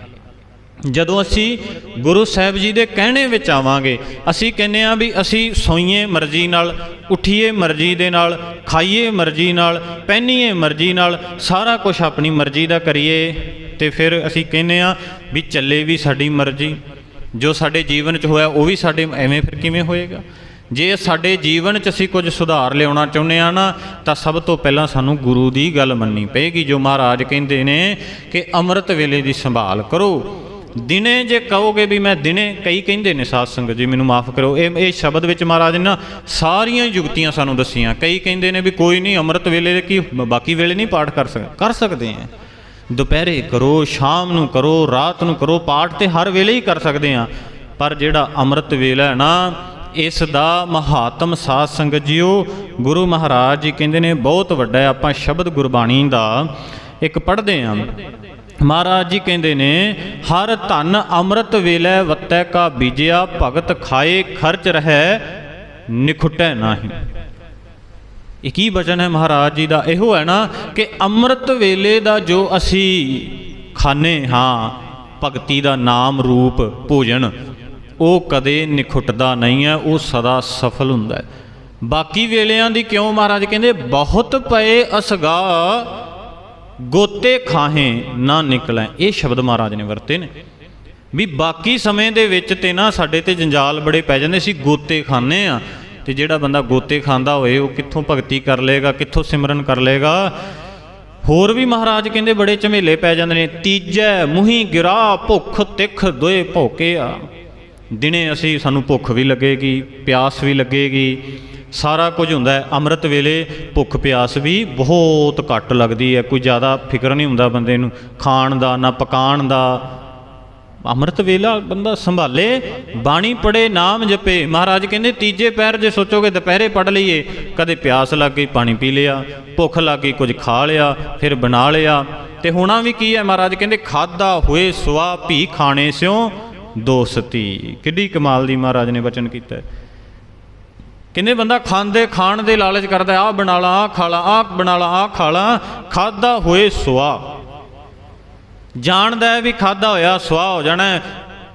ਜਦੋਂ ਅਸੀਂ ਗੁਰੂ ਸਾਹਿਬ ਜੀ ਦੇ ਕਹਿਣੇ ਵਿੱਚ ਆਵਾਂਗੇ, ਅਸੀਂ ਕਹਿੰਦੇ ਆ ਵੀ ਅਸੀਂ ਸੋਈਏ ਮਰਜ਼ੀ ਨਾਲ, ਉਠੀਏ ਮਰਜ਼ੀ ਦੇ ਨਾਲ, ਖਾਈਏ ਮਰਜ਼ੀ ਨਾਲ, ਪਹਿਨੀਏ ਮਰਜ਼ੀ ਨਾਲ, ਸਾਰਾ ਕੁਝ ਆਪਣੀ ਮਰਜ਼ੀ ਦਾ ਕਰੀਏ। ਤੇ ਫਿਰ ਅਸੀਂ ਕਹਿੰਦੇ ਆ ਵੀ ਚੱਲੇ ਵੀ ਸਾਡੀ ਮਰਜ਼ੀ, ਜੋ ਸਾਡੇ ਜੀਵਨ 'ਚ ਹੋਇਆ ਉਹ ਵੀ ਸਾਡੇ, ਐਵੇਂ ਫਿਰ ਕਿਵੇਂ ਹੋਏਗਾ? ਜੇ ਸਾਡੇ ਜੀਵਨ 'ਚ ਅਸੀਂ ਕੁਝ ਸੁਧਾਰ ਲਿਆਉਣਾ ਚਾਹੁੰਦੇ ਆ ਨਾ, ਤਾਂ ਸਭ ਤੋਂ ਪਹਿਲਾਂ ਸਾਨੂੰ ਗੁਰੂ ਦੀ ਗੱਲ ਮੰਨਣੀ ਪਏਗੀ, ਜੋ ਮਹਾਰਾਜ ਕਹਿੰਦੇ ਨੇ ਕਿ ਅੰਮ੍ਰਿਤ ਵੇਲੇ ਦੀ ਸੰਭਾਲ ਕਰੋ। ਦਿਨੇ ਜੇ ਕਹੋਗੇ ਵੀ ਮੈਂ ਦਿਨੇ, ਕਈ ਕਹਿੰਦੇ ਨੇ ਸਾਧ ਸੰਗਤ ਜੀ, ਮੈਨੂੰ ਮਾਫ ਕਰੋ ਇਹ ਇਹ ਸ਼ਬਦ ਵਿੱਚ ਮਹਾਰਾਜ ਨੇ ਨਾ ਸਾਰੀਆਂ ਯੁਕਤੀਆਂ ਸਾਨੂੰ ਦੱਸੀਆਂ। ਕਈ ਕਹਿੰਦੇ ਨੇ ਵੀ ਕੋਈ ਨਹੀਂ, ਅੰਮ੍ਰਿਤ ਵੇਲੇ ਦੇ ਕੀ, ਬਾਕੀ ਵੇਲੇ ਨਹੀਂ ਪਾਠ ਕਰ ਸਕਦੇ ਕਰ ਸਕਦੇ ਆ ਦੁਪਹਿਰੇ ਕਰੋ, ਸ਼ਾਮ ਨੂੰ ਕਰੋ, ਰਾਤ ਨੂੰ ਕਰੋ, ਪਾਠ ਤੇ ਹਰ ਵੇਲੇ ਹੀ ਕਰ ਸਕਦੇ ਆ ਪਰ ਜਿਹੜਾ ਅੰਮ੍ਰਿਤ ਵੇਲਾ ਹੈ ਨਾ ਇਸ ਦਾ ਮਹਾਤਮ ਸਾਧ ਸੰਗਤ ਜੀਓ, ਗੁਰੂ ਮਹਾਰਾਜ ਜੀ ਕਹਿੰਦੇ ਨੇ, ਬਹੁਤ ਵੱਡਾ ਆਪਾਂ ਸ਼ਬਦ ਗੁਰਬਾਣੀ ਦਾ। ਇੱਕ ਪੜ੍ਹਦੇ ਆਂ। ਮਹਾਰਾਜ ਜੀ ਕਹਿੰਦੇ ਨੇ, ਹਰ ਧਨ ਅੰਮ੍ਰਿਤ ਵੇਲੇ ਵੱਤੈ ਕਾ ਬੀਜਿਆ, ਭਗਤ ਖਾਏ ਖਰਚ ਰਹਿ, ਨਿਖੁਟੈ ਨਾਹੀ। ਇਹ ਕੀ ਬਚਨ ਹੈ ਮਹਾਰਾਜ ਜੀ ਦਾ? ਇਹੋ ਹੈ ਨਾ ਕਿ ਅੰਮ੍ਰਿਤ ਵੇਲੇ ਦਾ ਜੋ ਅਸੀਂ ਖਾਣੇ ਹਾਂ, ਭਗਤੀ ਦਾ ਨਾਮ ਰੂਪ ਭੋਜਨ ਉਹ ਕਦੇ ਨਿਖੁੱਟਦਾ ਨਹੀਂ ਹੈ, ਉਹ ਸਦਾ ਸਫਲ ਹੁੰਦਾ ਹੈ। ਬਾਕੀ ਵੇਲਿਆਂ ਦੀ ਕਿਉਂ ਮਹਾਰਾਜ ਕਹਿੰਦੇ, ਬਹੁਤ ਪਏ ਅਸਗਾ, ਗੋਤੇ ਖਾਹੇ ਨਾ ਨਿਕਲੈ। ਇਹ ਸ਼ਬਦ ਮਹਾਰਾਜ ਨੇ ਵਰਤੇ ਨੇ। ਵੀ ਬਾਕੀ ਸਮੇਂ ਦੇ ਵਿੱਚ ਤੇ ਨਾ ਸਾਡੇ ਤੇ ਜੰਜਾਲ ਬੜੇ ਪੈ ਜਾਂਦੇ ਸੀ, ਗੋਤੇ ਖਾਂਦੇ ਆ ਤੇ ਜਿਹੜਾ ਬੰਦਾ ਗੋਤੇ ਖਾਂਦਾ ਹੋਏ, ਉਹ ਕਿੱਥੋਂ ਭਗਤੀ ਕਰ ਲੇਗਾ ਕਿੱਥੋਂ ਸਿਮਰਨ ਕਰ ਲੇਗਾ ਹੋਰ ਵੀ ਮਹਾਰਾਜ ਕਹਿੰਦੇ ਬੜੇ ਝਮੇਲੇ ਪੈ ਜਾਂਦੇ ਨੇ, ਤੀਜੈ ਮੁਹੀ ਗਿਰਾ ਭੁੱਖ ਤਿੱਖ ਦੋਏ ਭੋਕੇ ਆ। ਦਿਨੇ ਅਸੀਂ ਸਾਨੂੰ ਭੁੱਖ ਵੀ ਲੱਗੇਗੀ, ਪਿਆਸ ਵੀ ਲੱਗੇਗੀ। ਸਾਰਾ ਕੁਝ ਹੁੰਦਾ ਹੈ। ਅੰਮ੍ਰਿਤ ਵੇਲੇ ਭੁੱਖ ਪਿਆਸ ਵੀ ਬਹੁਤ ਘੱਟ ਲੱਗਦੀ ਹੈ। ਕੋਈ ਜ਼ਿਆਦਾ ਫਿਕਰ ਨਹੀਂ ਹੁੰਦਾ ਬੰਦੇ ਨੂੰ। ਖਾਣ ਦਾ ਨਾ ਪਕਾਣ ਦਾ। ਅੰਮ੍ਰਿਤ ਵੇਲਾ ਬੰਦਾ ਸੰਭਾਲੇ, ਬਾਣੀ ਪੜੇ ਨਾਮ ਜਪੇ। ਮਹਾਰਾਜ ਕਹਿੰਦੇ, ਤੀਜੇ ਪੈਰ ਜੇ ਸੋਚੋਗੇ, ਦੁਪਹਿਰੇ ਪੜ ਲਈਏ। ਕਦੇ ਪਿਆਸ ਲੱਗ ਗਈ, ਪਾਣੀ ਪੀ ਲਿਆ। ਭੁੱਖ ਲੱਗ ਗਈ, ਕੁਝ ਖਾ ਲਿਆ, ਫਿਰ ਬਣਾ ਲਿਆ। ਤੇ ਹੋਣਾ ਵੀ ਕੀ ਹੈ ਮਹਾਰਾਜ? ਕਹਿੰਦੇ ਖਾਦਾ ਹੋਏ ਸੁਆ, ਭੀ ਖਾਣੇ ਸਿਓ ਦੋਸਤੀ ਕਿੱਡੀ ਕਮਾਲ ਦੀ ਮਹਾਰਾਜ ਨੇ ਬਚਨ ਕੀਤਾ ਹੈ। ਕਹਿੰਦੇ ਬੰਦਾ ਖਾਂਦੇ, ਖਾਣ ਦੇ ਲਾਲਚ ਕਰਦਾ ਆਹ ਬਣਾ ਲਾ, ਆਹ ਖਾ ਲਾ, ਆਹ ਬਣਾ ਲਾ, ਆਹ ਖਾ ਲਾ ਖਾਦਾ ਹੋਏ ਸੁਆ। ਜਾਣਦਾ ਹੈ ਵੀ ਖਾਦਾ ਹੋਇਆ ਸੁਆਹ ਹੋ ਜਾਣਾ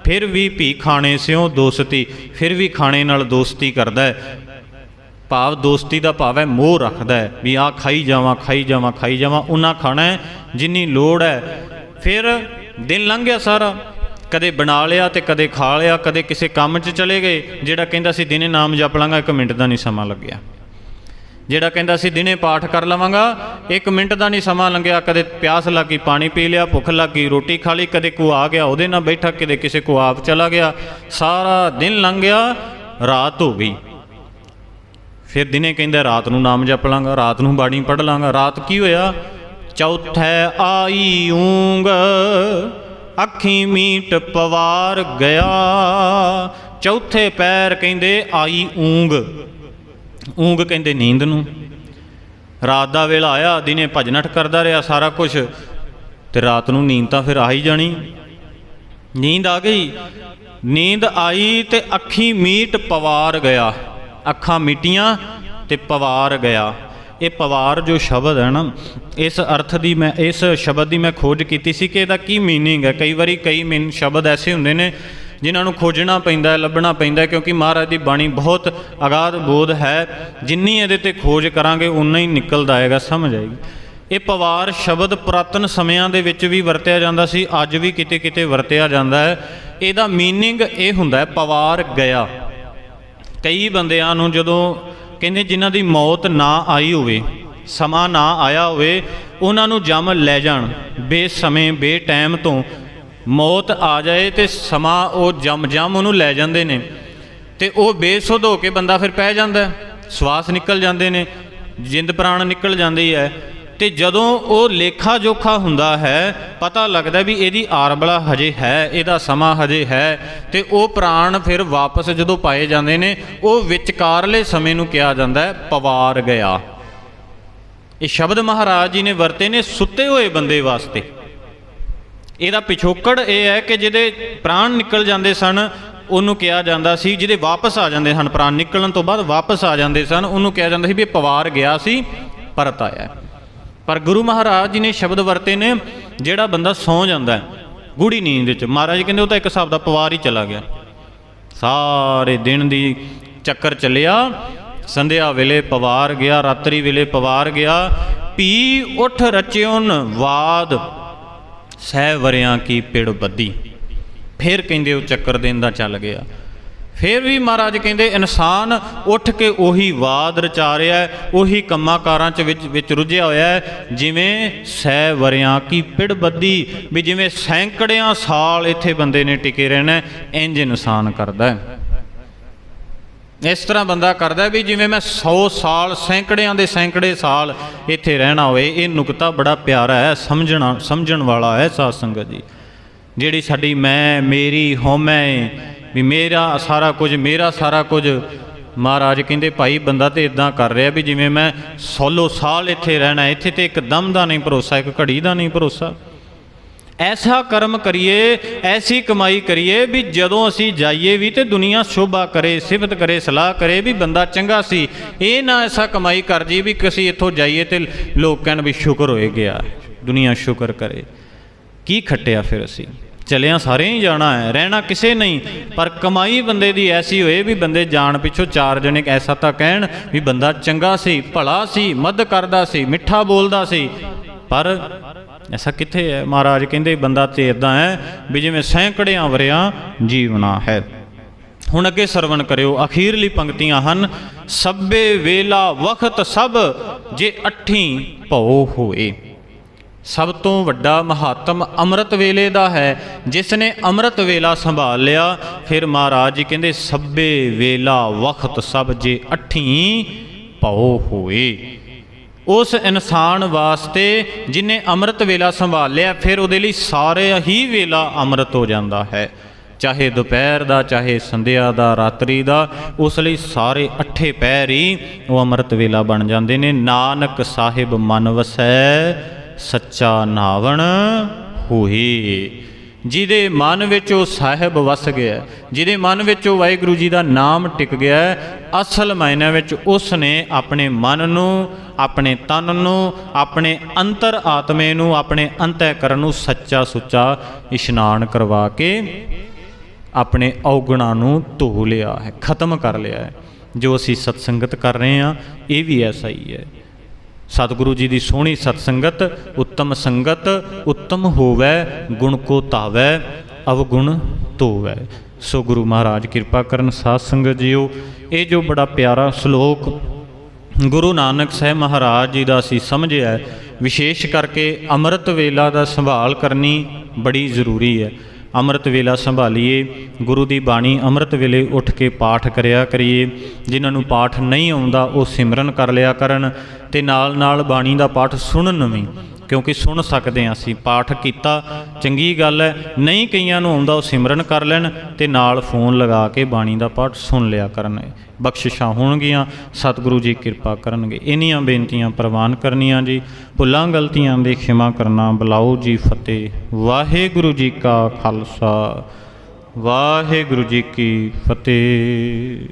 ਫਿਰ ਵੀ ਭੀ ਖਾਣੇ ਸਿਓ ਦੋਸਤੀ ਫਿਰ ਵੀ ਖਾਣੇ ਨਾਲ ਦੋਸਤੀ ਕਰਦਾ ਹੈ। ਭਾਵ ਦੋਸਤੀ ਦਾ ਭਾਵ ਹੈ ਮੋਹ ਰੱਖਦਾ ਹੈ, ਵੀ ਆ ਖਾਈ ਜਾਵਾਂ ਖਾਈ ਜਾਵਾਂ ਖਾਈ ਜਾਵਾਂ ਉਹਨਾਂ ਖਾਣਾ ਜਿੰਨੀ ਲੋੜ ਹੈ। ਫਿਰ ਦਿਨ ਲੰਘ ਗਿਆ ਸਾਰਾ ਕਦੇ ਬਣਾ ਲਿਆ ਤੇ ਕਦੇ ਖਾ ਲਿਆ, ਕਦੇ ਕਿਸੇ ਕੰਮ 'ਚ ਚਲੇ ਗਏ, ਜਿਹੜਾ ਕਹਿੰਦਾ ਸੀ ਦਿਨੇ ਨਾਮ ਜਪ ਲਾਂਗਾ, ਇੱਕ ਮਿੰਟ ਦਾ ਨਹੀਂ ਸਮਾਂ ਲੱਗਿਆ। ਜਿਹੜਾ ਕਹਿੰਦਾ ਸੀ ਦਿਨੇ ਪਾਠ ਕਰ ਲਵਾਂਗਾ, ਇੱਕ ਮਿੰਟ ਦਾ ਨਹੀਂ ਸਮਾਂ ਲੰਘਿਆ, ਕਦੇ ਪਿਆਸ ਲੱਗੀ, ਪਾਣੀ ਪੀ ਲਿਆ, ਭੁੱਖ ਲੱਗੀ, ਰੋਟੀ ਖਾ ਲਈ, ਕਦੇ ਕੋ ਆ ਗਿਆ, ਉਹਦੇ ਨਾਲ ਬੈਠਾ, ਕਦੇ ਕਿਸੇ ਕੋ ਆਪ ਚਲਾ ਗਿਆ, ਸਾਰਾ ਦਿਨ ਲੰਘ ਗਿਆ ਰਾਤ ਹੋ ਗਈ। ਫਿਰ ਦਿਨੇ ਕਹਿੰਦਾ, ਰਾਤ ਨੂੰ ਨਾਮ ਜਪ ਲਾਂਗਾ, ਰਾਤ ਨੂੰ ਬਾਣੀ ਪੜ ਲਾਂਗਾ, ਰਾਤ ਕੀ ਹੋਇਆ? ਚੌਥੈ ਆਈ ਊਂਗ ਅੱਖੀ ਮੀਟ ਪਵਾਰ ਗਿਆ। ਚੌਥੇ ਪੈਰ ਕਹਿੰਦੇ, ਆਈ ਊਂਗ। ਊਂਗ ਕਹਿੰਦੇ, ਨੀਂਦ ਨੂੰ। ਰਾਤ ਦਾ ਵੇਲਾ ਆਇਆ, ਦਿਨੇ ਭੱਜ ਕਰਦਾ ਰਿਹਾ ਸਾਰਾ ਕੁਝ ਤੇ ਰਾਤ ਨੂੰ ਨੀਂਦ ਤਾਂ ਫਿਰ ਆ ਹੀ ਜਾਣੀ। ਨੀਂਦ ਆ ਗਈ। ਨੀਂਦ ਆਈ ਤੇ ਅੱਖੀ ਮੀਟ ਪਵਾਰ ਗਿਆ। ਅੱਖਾਂ ਮਿਟੀਆਂ ਤੇ ਪਵਾਰ ਗਿਆ। ਇਹ ਪਵਾਰ ਜੋ ਸ਼ਬਦ ਹੈ ਨਾ, ਇਸ ਅਰਥ ਦੀ ਮੈਂ, ਇਸ ਸ਼ਬਦ ਦੀ ਮੈਂ ਖੋਜ ਕੀਤੀ ਸੀ ਕਿ ਇਹਦਾ ਕੀ ਮੀਨਿੰਗ ਹੈ। ਕਈ ਵਾਰੀ ਕਈ ਮੀਨ ਸ਼ਬਦ ਐਸੇ ਹੁੰਦੇ ਨੇ ਜਿਨ੍ਹਾਂ ਨੂੰ ਖੋਜਣਾ ਪੈਂਦਾ ਲੱਭਣਾ ਪੈਂਦਾ ਕਿਉਂਕਿ ਮਹਾਰਾਜ ਦੀ ਬਾਣੀ ਬਹੁਤ ਅਗਾਧ ਬੋਧ ਹੈ। ਜਿੰਨੀ ਇਹਦੇ ਤੇ ਖੋਜ ਕਰਾਂਗੇ ਉਨਾ ਹੀ ਨਿਕਲਦਾ ਆਏਗਾ, ਸਮਝ ਆਏਗੀ। ਇਹ ਪਵਾਰ ਸ਼ਬਦ ਪੁਰਾਤਨ ਸਮਿਆਂ ਦੇ ਵਿੱਚ ਵੀ ਵਰਤਿਆ ਜਾਂਦਾ ਸੀ, ਅੱਜ ਵੀ ਕਿਤੇ ਕਿਤੇ ਵਰਤਿਆ ਜਾਂਦਾ ਹੈ। ਇਹਦਾ ਮੀਨਿੰਗ ਇਹ ਹੁੰਦਾ ਹੈ, ਪਵਾਰ ਗਿਆ। ਕਈ ਬੰਦਿਆਂ ਨੂੰ ਜਦੋਂ ਕਹਿੰਦੇ ਜਿਨ੍ਹਾਂ ਦੀ ਮੌਤ ਨਾ ਆਈ ਹੋਵੇ, ਸਮਾਂ ਨਾ ਆਇਆ ਹੋਵੇ, ਉਹਨਾਂ ਨੂੰ ਜਮ ਲੈ ਜਾਣ। ਬੇਸਮੇਂ, ਬੇਟਾਈਮ ਤੋਂ ਮੌਤ ਆ ਜਾਏ ਤੇ ਸਮਾਂ ਉਹ ਜਮ ਜਮ ਉਹਨੂੰ ਲੈ ਜਾਂਦੇ ਨੇ। ਤੇ ਉਹ ਬੇਸੁੱਧ ਹੋ ਕੇ ਬੰਦਾ ਫਿਰ ਪੈ ਜਾਂਦਾ ਸਵਾਸ ਨਿਕਲ ਜਾਂਦੇ ਨੇ। ਜਿੰਦ ਪ੍ਰਾਣ ਨਿਕਲ ਜਾਂਦੀ ਹੈ। ਤੇ ਜਦੋਂ ਉਹ ਲੇਖਾ ਜੋਖਾ ਹੁੰਦਾ ਹੈ, ਪਤਾ ਲੱਗਦਾ ਵੀ ਇਹਦੀ ਆਰਬਲਾ ਹਜੇ ਹੈ, ਇਹਦਾ ਸਮਾਂ ਹਜੇ ਹੈ ਤੇ ਉਹ ਪ੍ਰਾਣ ਫਿਰ ਵਾਪਸ ਜਦੋਂ ਪਾਏ ਜਾਂਦੇ ਨੇ, ਉਹ ਵਿਚਕਾਰਲੇ ਸਮੇਂ ਨੂੰ ਕਿਹਾ ਜਾਂਦਾ ਹੈ, ਪਵਾਰ ਗਿਆ। ਇਹ ਸ਼ਬਦ ਮਹਾਰਾਜ ਜੀ ਨੇ ਵਰਤੇ ਨੇ ਸੁੱਤੇ ਹੋਏ ਬੰਦੇ ਵਾਸਤੇ। ਇਹਦਾ ਪਿਛੋਕੜ ਇਹ ਹੈ ਕਿ ਜਿਹਦੇ ਪ੍ਰਾਣ ਨਿਕਲ ਜਾਂਦੇ ਸਨ, ਉਹਨੂੰ ਕਿਹਾ ਜਾਂਦਾ ਸੀ, ਜਿਹਦੇ ਵਾਪਸ ਆ ਜਾਂਦੇ ਹਨ, ਪ੍ਰਾਣ ਨਿਕਲਣ ਤੋਂ ਬਾਅਦ ਵਾਪਸ ਆ ਜਾਂਦੇ ਸਨ, ਉਹਨੂੰ ਕਿਹਾ ਜਾਂਦਾ ਸੀ ਵੀ ਪਵਾਰ ਗਿਆ ਸੀ, ਪਰਤ ਆਇਆ। ਪਰ ਗੁਰੂ ਮਹਾਰਾਜ ਜੀ ਨੇ ਸ਼ਬਦ ਵਰਤੇ ਨੇ, ਜਿਹੜਾ ਬੰਦਾ ਸੌ ਜਾਂਦਾ ਹੈ ਗੂੜੀ ਨੀਂਦ ਵਿੱਚ। ਮਹਾਰਾਜ ਕਹਿੰਦੇ ਉਹ ਤਾਂ ਇੱਕ ਹਿਸਾਬ ਦਾ ਪਵਾਰ ਹੀ ਚਲਾ ਗਿਆ। ਸਾਰੇ ਦਿਨ ਦੀ ਚੱਕਰ ਚੱਲਿਆ, ਸੰਧਿਆ ਵੇਲੇ ਪਵਾਰ ਗਿਆ, ਰਾਤਰੀ ਵੇਲੇ ਪਵਾਰ ਗਿਆ, ਪੀ ਉਠ ਰਚਿਉਨ ਵਾਦ, ਸਹਿ ਵਰਿਆਂ ਕੀ ਪਿੜ ਬੱਦੀ। ਫਿਰ ਕਹਿੰਦੇ ਉਹ ਚੱਕਰ ਦੇਣ ਦਾ ਚੱਲ ਗਿਆ। ਫਿਰ ਵੀ ਮਹਾਰਾਜ ਕਹਿੰਦੇ ਇਨਸਾਨ ਉੱਠ ਕੇ ਉਹੀ ਵਾਦ ਰਚਾ ਰਿਹਾ ਹੈ ਉਹੀ ਕੰਮਾਂ ਕਾਰਾਂ ਚ ਵਿੱਚ ਵਿੱਚ ਰੁੱਝਿਆ ਹੋਇਆ ਹੈ ਜਿਵੇਂ ਸੈ ਵਰਿਆਂ ਕੀ ਪਿੜ ਬੱਦੀ ਵੀ ਜਿਵੇਂ ਸੈਂਕੜਿਆਂ ਸਾਲ ਇੱਥੇ ਬੰਦੇ ਨੇ ਟਿਕੇ ਰਹਿਣਾ ਹੈ, ਇੰਜ ਇਨਸਾਨ ਕਰਦਾ ਹੈ। ਇਸ ਤਰ੍ਹਾਂ ਬੰਦਾ ਕਰਦਾ ਵੀ ਜਿਵੇਂ ਮੈਂ 100 ਸਾਲ ਸੈਂਕੜਿਆਂ ਦੇ ਸੈਂਕੜੇ ਸਾਲ ਇੱਥੇ ਰਹਿਣਾ ਹੋਵੇ ਇਹ ਨੁਕਤਾ ਬੜਾ ਪਿਆਰਾ ਹੈ ਸਮਝਣਾ ਸਮਝਣ ਵਾਲਾ ਹੈ ਸਾਧ ਸੰਗਤ ਜੀ। ਜਿਹੜੀ ਸਾਡੀ ਮੈਂ ਮੇਰੀ ਹਉਮੈ ਵੀ ਮੇਰਾ ਸਾਰਾ ਕੁਝ, ਮੇਰਾ ਸਾਰਾ ਕੁਝ। ਮਹਾਰਾਜ ਕਹਿੰਦੇ, ਭਾਈ, ਬੰਦਾ ਤੇ ਇਦਾਂ ਕਰ ਰਿਹਾ ਵੀ ਜਿਵੇਂ ਮੈਂ 16 ਸਾਲ ਇੱਥੇ ਰਹਿਣਾ, ਇੱਥੇ ਤੇ ਇੱਕ ਦਮ ਦਾ ਨਹੀਂ ਭਰੋਸਾ, ਇੱਕ ਘੜੀ ਦਾ ਨਹੀਂ ਭਰੋਸਾ। ਐਸਾ ਕਰਮ ਕਰੀਏ, ਐਸੀ ਕਮਾਈ ਕਰੀਏ ਵੀ ਜਦੋਂ ਅਸੀਂ ਜਾਈਏ ਵੀ ਤੇ ਦੁਨੀਆ ਸ਼ੋਭਾ ਕਰੇ, ਸਿਫਤ ਕਰੇ, ਸਲਾਹ ਕਰੇ ਵੀ ਬੰਦਾ ਚੰਗਾ ਸੀ। ਇਹ ਨਾ ਐਸਾ ਕਮਾਈ ਕਰ ਜੀ ਵੀ ਕਿਸੇ ਇੱਥੋਂ ਜਾਈਏ ਤੇ ਲੋਕ ਕਹਿਣ ਵੀ ਸ਼ੁਕਰ ਹੋਏ ਗਿਆ, ਦੁਨੀਆ ਸ਼ੁਕਰ ਕਰੇ। ਕੀ ਖੱਟਿਆ ਫਿਰ ਅਸੀਂ? ਚਲਿਆ ਸਾਰੇ ਹੀ ਜਾਣਾ ਹੈ, ਰਹਿਣਾ ਕਿਸੇ ਨਹੀਂ। ਪਰ ਕਮਾਈ ਬੰਦੇ ਦੀ ਐਸੀ ਹੋਏ ਵੀ ਬੰਦੇ ਜਾਣ ਪਿੱਛੋਂ ਚਾਰ ਜਣੇ ਐਸਾ ਤਾਂ ਕਹਿਣ ਵੀ ਬੰਦਾ ਚੰਗਾ ਸੀ, ਭਲਾ ਸੀ ਮਦਦ ਕਰਦਾ ਸੀ, ਮਿੱਠਾ ਬੋਲਦਾ ਸੀ। ਪਰ ਐਸਾ ਕਿੱਥੇ ਹੈ? ਮਹਾਰਾਜ ਕਹਿੰਦੇ ਬੰਦਾ ਤੇ ਇਦਾਂ ਹੈ ਵੀ ਜਿਵੇਂ ਸੈਂਕੜਿਆਂ ਵਰਿਆਂ ਜੀਵਣਾ ਹੈ। ਹੁਣ ਅੱਗੇ ਸਰਵਣ ਕਰਿਓ, ਅਖੀਰਲੀ ਪੰਕਤੀਆਂ ਹਨ ਸਭੇ ਵੇਲਾ ਵਖਤ ਸਭ ਜੇ ਅੱਠੀ ਭਉ ਹੋਏ। ਸਭ ਤੋਂ ਵੱਡਾ ਮਹਾਤਮ ਅੰਮ੍ਰਿਤ ਵੇਲੇ ਦਾ ਹੈ। ਜਿਸ ਨੇ ਅੰਮ੍ਰਿਤ ਵੇਲਾ ਸੰਭਾਲ ਲਿਆ, ਫਿਰ ਮਹਾਰਾਜ ਜੀ ਕਹਿੰਦੇ ਸਭੇ ਵੇਲਾ ਵਖਤ ਸਭ ਜੇ ਅੱਠੀ ਭਉ ਹੋਏ। ਉਸ ਇਨਸਾਨ ਵਾਸਤੇ ਜਿਨੇ ਅੰਮ੍ਰਿਤ ਵੇਲਾ ਸੰਭਾਲ ਲਿਆ, ਫਿਰ ਉਹਦੇ ਲਈ ਸਾਰੇ ਹੀ ਵੇਲਾ ਅੰਮ੍ਰਿਤ ਹੋ ਜਾਂਦਾ ਹੈ। ਚਾਹੇ ਦੁਪਹਿਰ ਦਾ, ਚਾਹੇ ਸੰਧਿਆ ਦਾ, ਰਾਤਰੀ ਦਾ, ਉਸ ਲਈ ਸਾਰੇ ਅੱਠੇ ਪੈਰ ਹੀ ਉਹ ਅੰਮ੍ਰਿਤ ਵੇਲਾ ਬਣ ਜਾਂਦੇ ਨੇ। ਨਾਨਕ ਸਾਹਿਬ ਮਨ ਵਸੈ ਸੱਚਾ ਨਾਵਣ ਹੋਈ। ਜਿਹਦੇ ਮਨ ਵਿੱਚ ਉਹ ਸਾਹਿਬ ਵਸ ਗਿਆ, ਜਿਹਦੇ ਮਨ ਵਿੱਚ ਉਹ ਵਾਹਿਗੁਰੂ ਜੀ ਦਾ ਨਾਮ ਟਿਕ ਗਿਆ, ਅਸਲ ਮਾਇਨੇ ਵਿੱਚ ਉਸ ਨੇ ਆਪਣੇ ਮਨ ਨੂੰ, ਆਪਣੇ ਤਨ ਨੂੰ, ਆਪਣੇ ਅੰਤਰ ਆਤਮੇ ਨੂੰ, ਆਪਣੇ ਅੰਤःਕਰਨ ਨੂੰ ਸੱਚਾ ਸੁੱਚਾ ਇਸ਼ਨਾਨ ਕਰਵਾ ਕੇ ਆਪਣੇ ਔਗਣਾ ਨੂੰ ਧੋ ਲਿਆ ਹੈ, ਖਤਮ ਕਰ ਲਿਆ ਹੈ। ਜੋ ਅਸੀਂ ਸਤਸੰਗਤ ਕਰ ਰਹੇ ਹਾਂ, ਇਹ ਵੀ ਐਸਾ ਹੀ ਹੈ। ਸਤਿਗੁਰੂ ਜੀ ਦੀ ਸੋਹਣੀ ਸਤਸੰਗਤ, ਉੱਤਮ ਸੰਗਤ, ਉੱਤਮ ਹੋਵੇ, ਗੁਣ ਕੋ ਧਾਵੈ ਅਵਗੁਣ ਧੋਵੈ ਸੋ ਗੁਰੂ ਮਹਾਰਾਜ ਕਿਰਪਾ ਕਰਨ ਸਾਧ ਸੰਗਤ ਜੀਓ, ਇਹ ਜੋ ਬੜਾ ਪਿਆਰਾ ਸ਼ਲੋਕ ਗੁਰੂ ਨਾਨਕ ਸਾਹਿਬ ਮਹਾਰਾਜ ਜੀ ਦਾ ਅਸੀਂ ਸਮਝਿਆ ਵਿਸ਼ੇਸ਼ ਕਰਕੇ ਅੰਮ੍ਰਿਤ ਵੇਲਾ ਦਾ ਸੰਭਾਲ ਕਰਨੀ ਬੜੀ ਜ਼ਰੂਰੀ ਹੈ। ਅੰਮ੍ਰਿਤ ਵੇਲਾ ਸੰਭਾਲੀਏ, ਗੁਰੂ ਦੀ ਬਾਣੀ ਅੰਮ੍ਰਿਤ ਵੇਲੇ ਉੱਠ ਕੇ ਪਾਠ ਕਰਿਆ ਕਰੀਏ। ਜਿਨ੍ਹਾਂ ਨੂੰ ਪਾਠ ਨਹੀਂ ਆਉਂਦਾ, ਉਹ ਸਿਮਰਨ ਕਰ ਲਿਆ ਕਰਨ ਤੇ ਨਾਲ ਨਾਲ ਬਾਣੀ ਦਾ ਪਾਠ ਸੁਣਨ ਵੀ। ਕਿਉਂਕਿ ਸੁਣ ਸਕਦੇ ਹਾਂ ਅਸੀਂ, ਪਾਠ ਕੀਤਾ, ਚੰਗੀ ਗੱਲ ਹੈ, ਨਹੀਂ ਕਈਆਂ ਨੂੰ ਆਉਂਦਾ ਉਹ ਸਿਮਰਨ ਕਰ ਲੈਣ ਤੇ ਨਾਲ ਫੋਨ ਲਗਾ ਕੇ ਬਾਣੀ ਦਾ ਪਾਠ ਸੁਣ ਲਿਆ ਕਰਨ। ਬਖਸ਼ਿਸ਼ਾਂ ਹੋਣਗੀਆਂ, ਸਤਿਗੁਰੂ ਜੀ ਕਿਰਪਾ ਕਰਨਗੇ। ਇੰਨੀਆਂ ਬੇਨਤੀਆਂ ਪ੍ਰਵਾਨ ਕਰਨੀਆਂ ਜੀ। ਭੁੱਲਾਂ ਗਲਤੀਆਂ ਦੇ ਖਿਮਾ ਕਰਨਾ। ਬੁਲਾਓ ਜੀ ਫਤਿਹ। ਵਾਹਿਗੁਰੂ ਜੀ ਕਾ ਖਾਲਸਾ। ਵਾਹਿਗੁਰੂ ਜੀ ਕੀ ਫਤਿਹ।